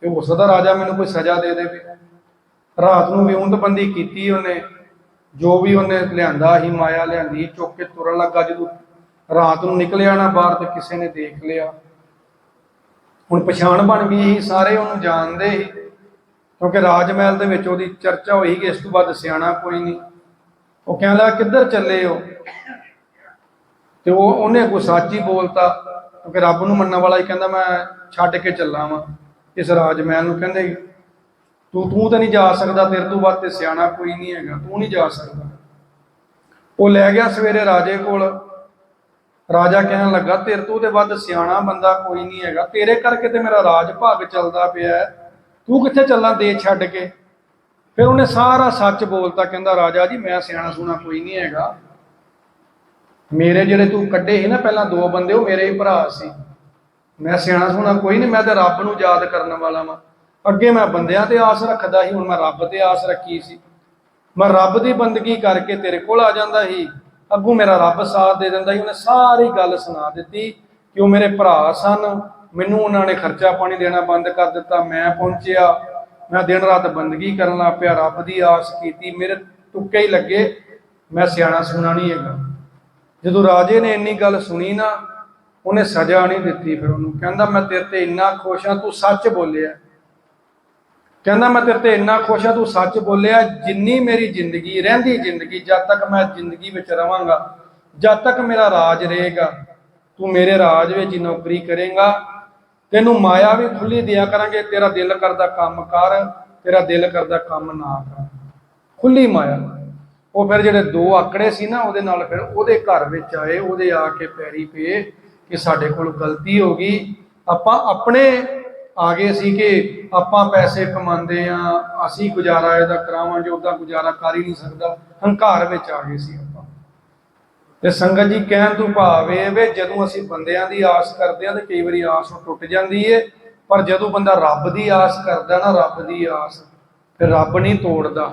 ਤੇ ਹੋ ਸਕਦਾ ਰਾਜਾ ਮੈਨੂੰ ਕੋਈ ਸਜ਼ਾ ਦੇ ਦੇਵੇ। ਰਾਤ ਨੂੰ ਵਿਉਂਤਬੰਦੀ ਕੀਤੀ ਉਹਨੇ। ਜੋ ਵੀ ਉਹਨੇ ਲਿਆਂਦਾ ਸੀ ਮਾਇਆ ਲਿਆਂਦੀ, ਚੁੱਕ ਕੇ ਤੁਰਨ ਲੱਗਾ ਜਦੋਂ ਰਾਤ ਨੂੰ ਨਿਕਲਿਆ ਨਾ ਬਾਹਰ ਤੇ ਕਿਸੇ ਨੇ ਦੇਖ ਲਿਆ। ਹੁਣ ਪਛਾਣ ਬਣ ਗਈ ਸੀ, ਸਾਰੇ ਉਹਨੂੰ ਜਾਣਦੇ ਸੀ, ਕਿਉਂਕਿ ਰਾਜ ਮਹਿਲ ਦੇ ਵਿੱਚ ਉਹਦੀ ਚਰਚਾ ਹੋਈ ਕਿ ਇਸ ਤੋਂ ਬਾਅਦ ਸਿਆਣਾ ਕੋਈ ਨਹੀਂ। ਉਹ ਕਹਿੰਦਾ, ਕਿੱਧਰ ਚੱਲੇ ਹੋ? ਤੇ ਉਹ, ਉਹਨੇ ਕੋਈ ਸੱਚ ਹੀ ਬੋਲਤਾ, ਕਿਉਂਕਿ ਰੱਬ ਨੂੰ ਮੰਨਣ ਵਾਲਾ ਹੀ ਕਹਿੰਦਾ, ਮੈਂ ਛੱਡ ਕੇ ਚੱਲਾਂ ਵਾਂ। ਇਸ ਰਾਜ ਮਹਿਲ ਨੂੰ ਕਹਿੰਦੇ ਤੂੰ ਤੂੰ ਤਾਂ ਨਹੀਂ ਜਾ ਸਕਦਾ, ਤੇਰੇ ਤੋਂ ਵੱਧ ਤੇ ਸਿਆਣਾ ਕੋਈ ਨਹੀਂ ਹੈਗਾ। ਤੂੰ ਨਹੀਂ ਜਾ ਸਕਦਾ। ਉਹ ਲੈ ਗਿਆ ਸਵੇਰੇ ਰਾਜੇ ਕੋਲ। ਰਾਜਾ ਕਹਿਣ ਲੱਗਾ, ਤੇਰੇ ਤੋਂ ਤੇ ਵੱਧ ਸਿਆਣਾ ਬੰਦਾ ਕੋਈ ਨਹੀਂ ਹੈਗਾ। ਤੇਰੇ ਕਰਕੇ ਤੇ ਮੇਰਾ ਰਾਜ ਭਾਗ ਚੱਲਦਾ ਪਿਆ ਤੂੰ ਕਿੱਥੇ ਚੱਲਾਂ ਦੇ ਛੱਡ ਕੇ? ਫਿਰ ਉਹਨੇ ਸਾਰਾ ਸੱਚ ਬੋਲਤਾ, ਕਹਿੰਦਾ, ਰਾਜਾ ਜੀ, ਮੈਂ ਸਿਆਣਾ ਸੁਣਾ ਕੋਈ ਨਹੀਂ ਹੈਗਾ। ਮੇਰੇ ਜਿਹੜੇ ਤੂੰ ਕੱਢੇ ਸੀ ਨਾ, ਪਹਿਲਾਂ ਦੋ ਬੰਦੇ, ਉਹ ਮੇਰੇ ਹੀ ਭਰਾ ਸੀ। ਮੈਂ ਸਿਆਣਾ ਸੁਣਾ ਕੋਈ ਨਹੀਂ, ਮੈਂ ਤੇ ਰੱਬ ਨੂੰ ਯਾਦ ਕਰਨ ਵਾਲਾ ਵਾਂ। ਅੱਗੇ ਮੈਂ ਬੰਦਿਆਂ ਤੇ ਆਸ ਰੱਖਦਾ ਸੀ, ਹੁਣ ਮੈਂ ਰੱਬ ਤੇ ਆਸ ਰੱਖੀ ਸੀ। ਮੈਂ ਰੱਬ ਦੀ ਬੰਦਗੀ ਕਰਕੇ ਤੇਰੇ ਕੋਲ ਆ ਜਾਂਦਾ ਸੀ। ਅੱਗੋਂ ਮੇਰਾ ਰੱਬ ਸਾਥ ਦੇ ਦਿੰਦਾ ਸੀ। ਉਹਨੇ ਸਾਰੀ ਗੱਲ ਸੁਣਾ ਦਿੱਤੀ ਕਿ ਉਹ ਮੇਰੇ ਭਰਾ ਸਨ। ਮੈਨੂੰ ਉਹਨਾਂ ਨੇ ਖਰਚਾ ਪਾਣੀ ਦੇਣਾ ਬੰਦ ਕਰ ਦਿੱਤਾ। ਮੈਂ ਪਹੁੰਚਿਆ। ਮੈਂ ਦਿਨ ਰਾਤ ਬੰਦਗੀ ਕਰਨ ਲੱਗ ਪਿਆ। ਰੱਬ ਦੀ ਆਸ ਕੀਤੀ। ਮੇਰੇ ਤੁੱਕੇ ਹੀ ਲੱਗੇ। ਮੈਂ ਸਿਆਣਾ ਸੁਣਾ ਨਹੀਂ ਹੈਗਾ। ਜਦੋਂ ਰਾਜੇ ਨੇ ਇੰਨੀ ਗੱਲ ਸੁਣੀ ਨਾ, ਉਹਨੇ ਸਜ਼ਾ ਨਹੀਂ ਦਿੱਤੀ ਫਿਰ ਉਹਨੂੰ। ਕਹਿੰਦਾ, ਮੈਂ ਤੇਰੇ ਤੇ ਇੰਨਾ ਖੁਸ਼ ਹਾਂ, ਤੂੰ ਸੱਚ ਬੋਲਿਆ। ਕਹਿੰਦਾ, ਮੈਂ ਤੇਰੇ ਤੇ ਇੰਨਾ ਖੁਸ਼ ਹਾਂ ਤੂੰ ਸੱਚ ਬੋਲਿਆ, ਜਿੰਨੀ ਮੇਰੀ ਜ਼ਿੰਦਗੀ, ਰਹਿੰਦੀ ਜ਼ਿੰਦਗੀ, ਜਦ ਤੱਕ ਮੈਂ ਜ਼ਿੰਦਗੀ ਵਿੱਚ ਰਵਾਂਗਾ, ਜਦ ਤੱਕ ਮੇਰਾ ਰਾਜ ਰਹੇਗਾ, ਤੂੰ ਮੇਰੇ ਰਾਜ ਵਿੱਚ ਹੀ ਨੌਕਰੀ ਕਰੇਗਾ। ਤੈਨੂੰ ਮਾਇਆ ਵੀ ਖੁੱਲੀ ਦਿਆ ਕਰਾਂਗੇ, ਤੇਰਾ ਦਿਲ ਕਰਦਾ ਕੰਮ ਕਰ, ਤੇਰਾ ਦਿਲ ਕਰਦਾ ਕੰਮ ਨਾ ਕਰ। ਖੁੱਲੀ ਮਾਇਆ। ਉਹ ਫਿਰ ਜਿਹੜੇ ਦੋ ਆਕੜੇ ਸੀ ਨਾ, ਉਹਦੇ ਨਾਲ ਫਿਰ ਉਹਦੇ ਘਰ ਵਿੱਚ ਆਏ, ਉਹਦੇ ਆ ਕੇ ਪੈਰੀ ਪਏ ਕਿ ਸਾਡੇ ਕੋਲ ਗਲਤੀ ਹੋ ਗਈ। ਆਪਾਂ ਆਪਣੇ ਆ ਗਏ ਸੀ ਕਿ ਆਪਾਂ ਪੈਸੇ ਕਮਾਉਂਦੇ ਆ ਅਸੀਂ ਗੁਜ਼ਾਰਾ ਇਹਦਾ ਕਰਾਵਾਂਗੇ ਉਹਦਾ ਗੁਜ਼ਾਰਾ ਕਰ ਹੀ ਨਹੀਂ ਸਕਦਾ। ਹੰਕਾਰ ਵਿੱਚ ਆ ਗਏ ਸੀ ਆਪਾਂ। ਤੇ ਸੰਗਤ ਜੀ ਕਹਿਣ ਤੋਂ ਭਾਵ ਇਹ ਵੇ ਜਦੋਂ ਅਸੀਂ ਬੰਦਿਆਂ ਦੀ ਆਸ ਕਰਦੇ ਆ ਤੇ ਕਈ ਵਾਰੀ ਆਸ ਉਹ ਟੁੱਟ ਜਾਂਦੀ ਏ, ਪਰ ਜਦੋਂ ਬੰਦਾ ਰੱਬ ਦੀ ਆਸ ਕਰਦਾ ਨਾ, ਰੱਬ ਦੀ ਆਸ, ਫਿਰ ਰੱਬ ਨਹੀਂ ਤੋੜਦਾ।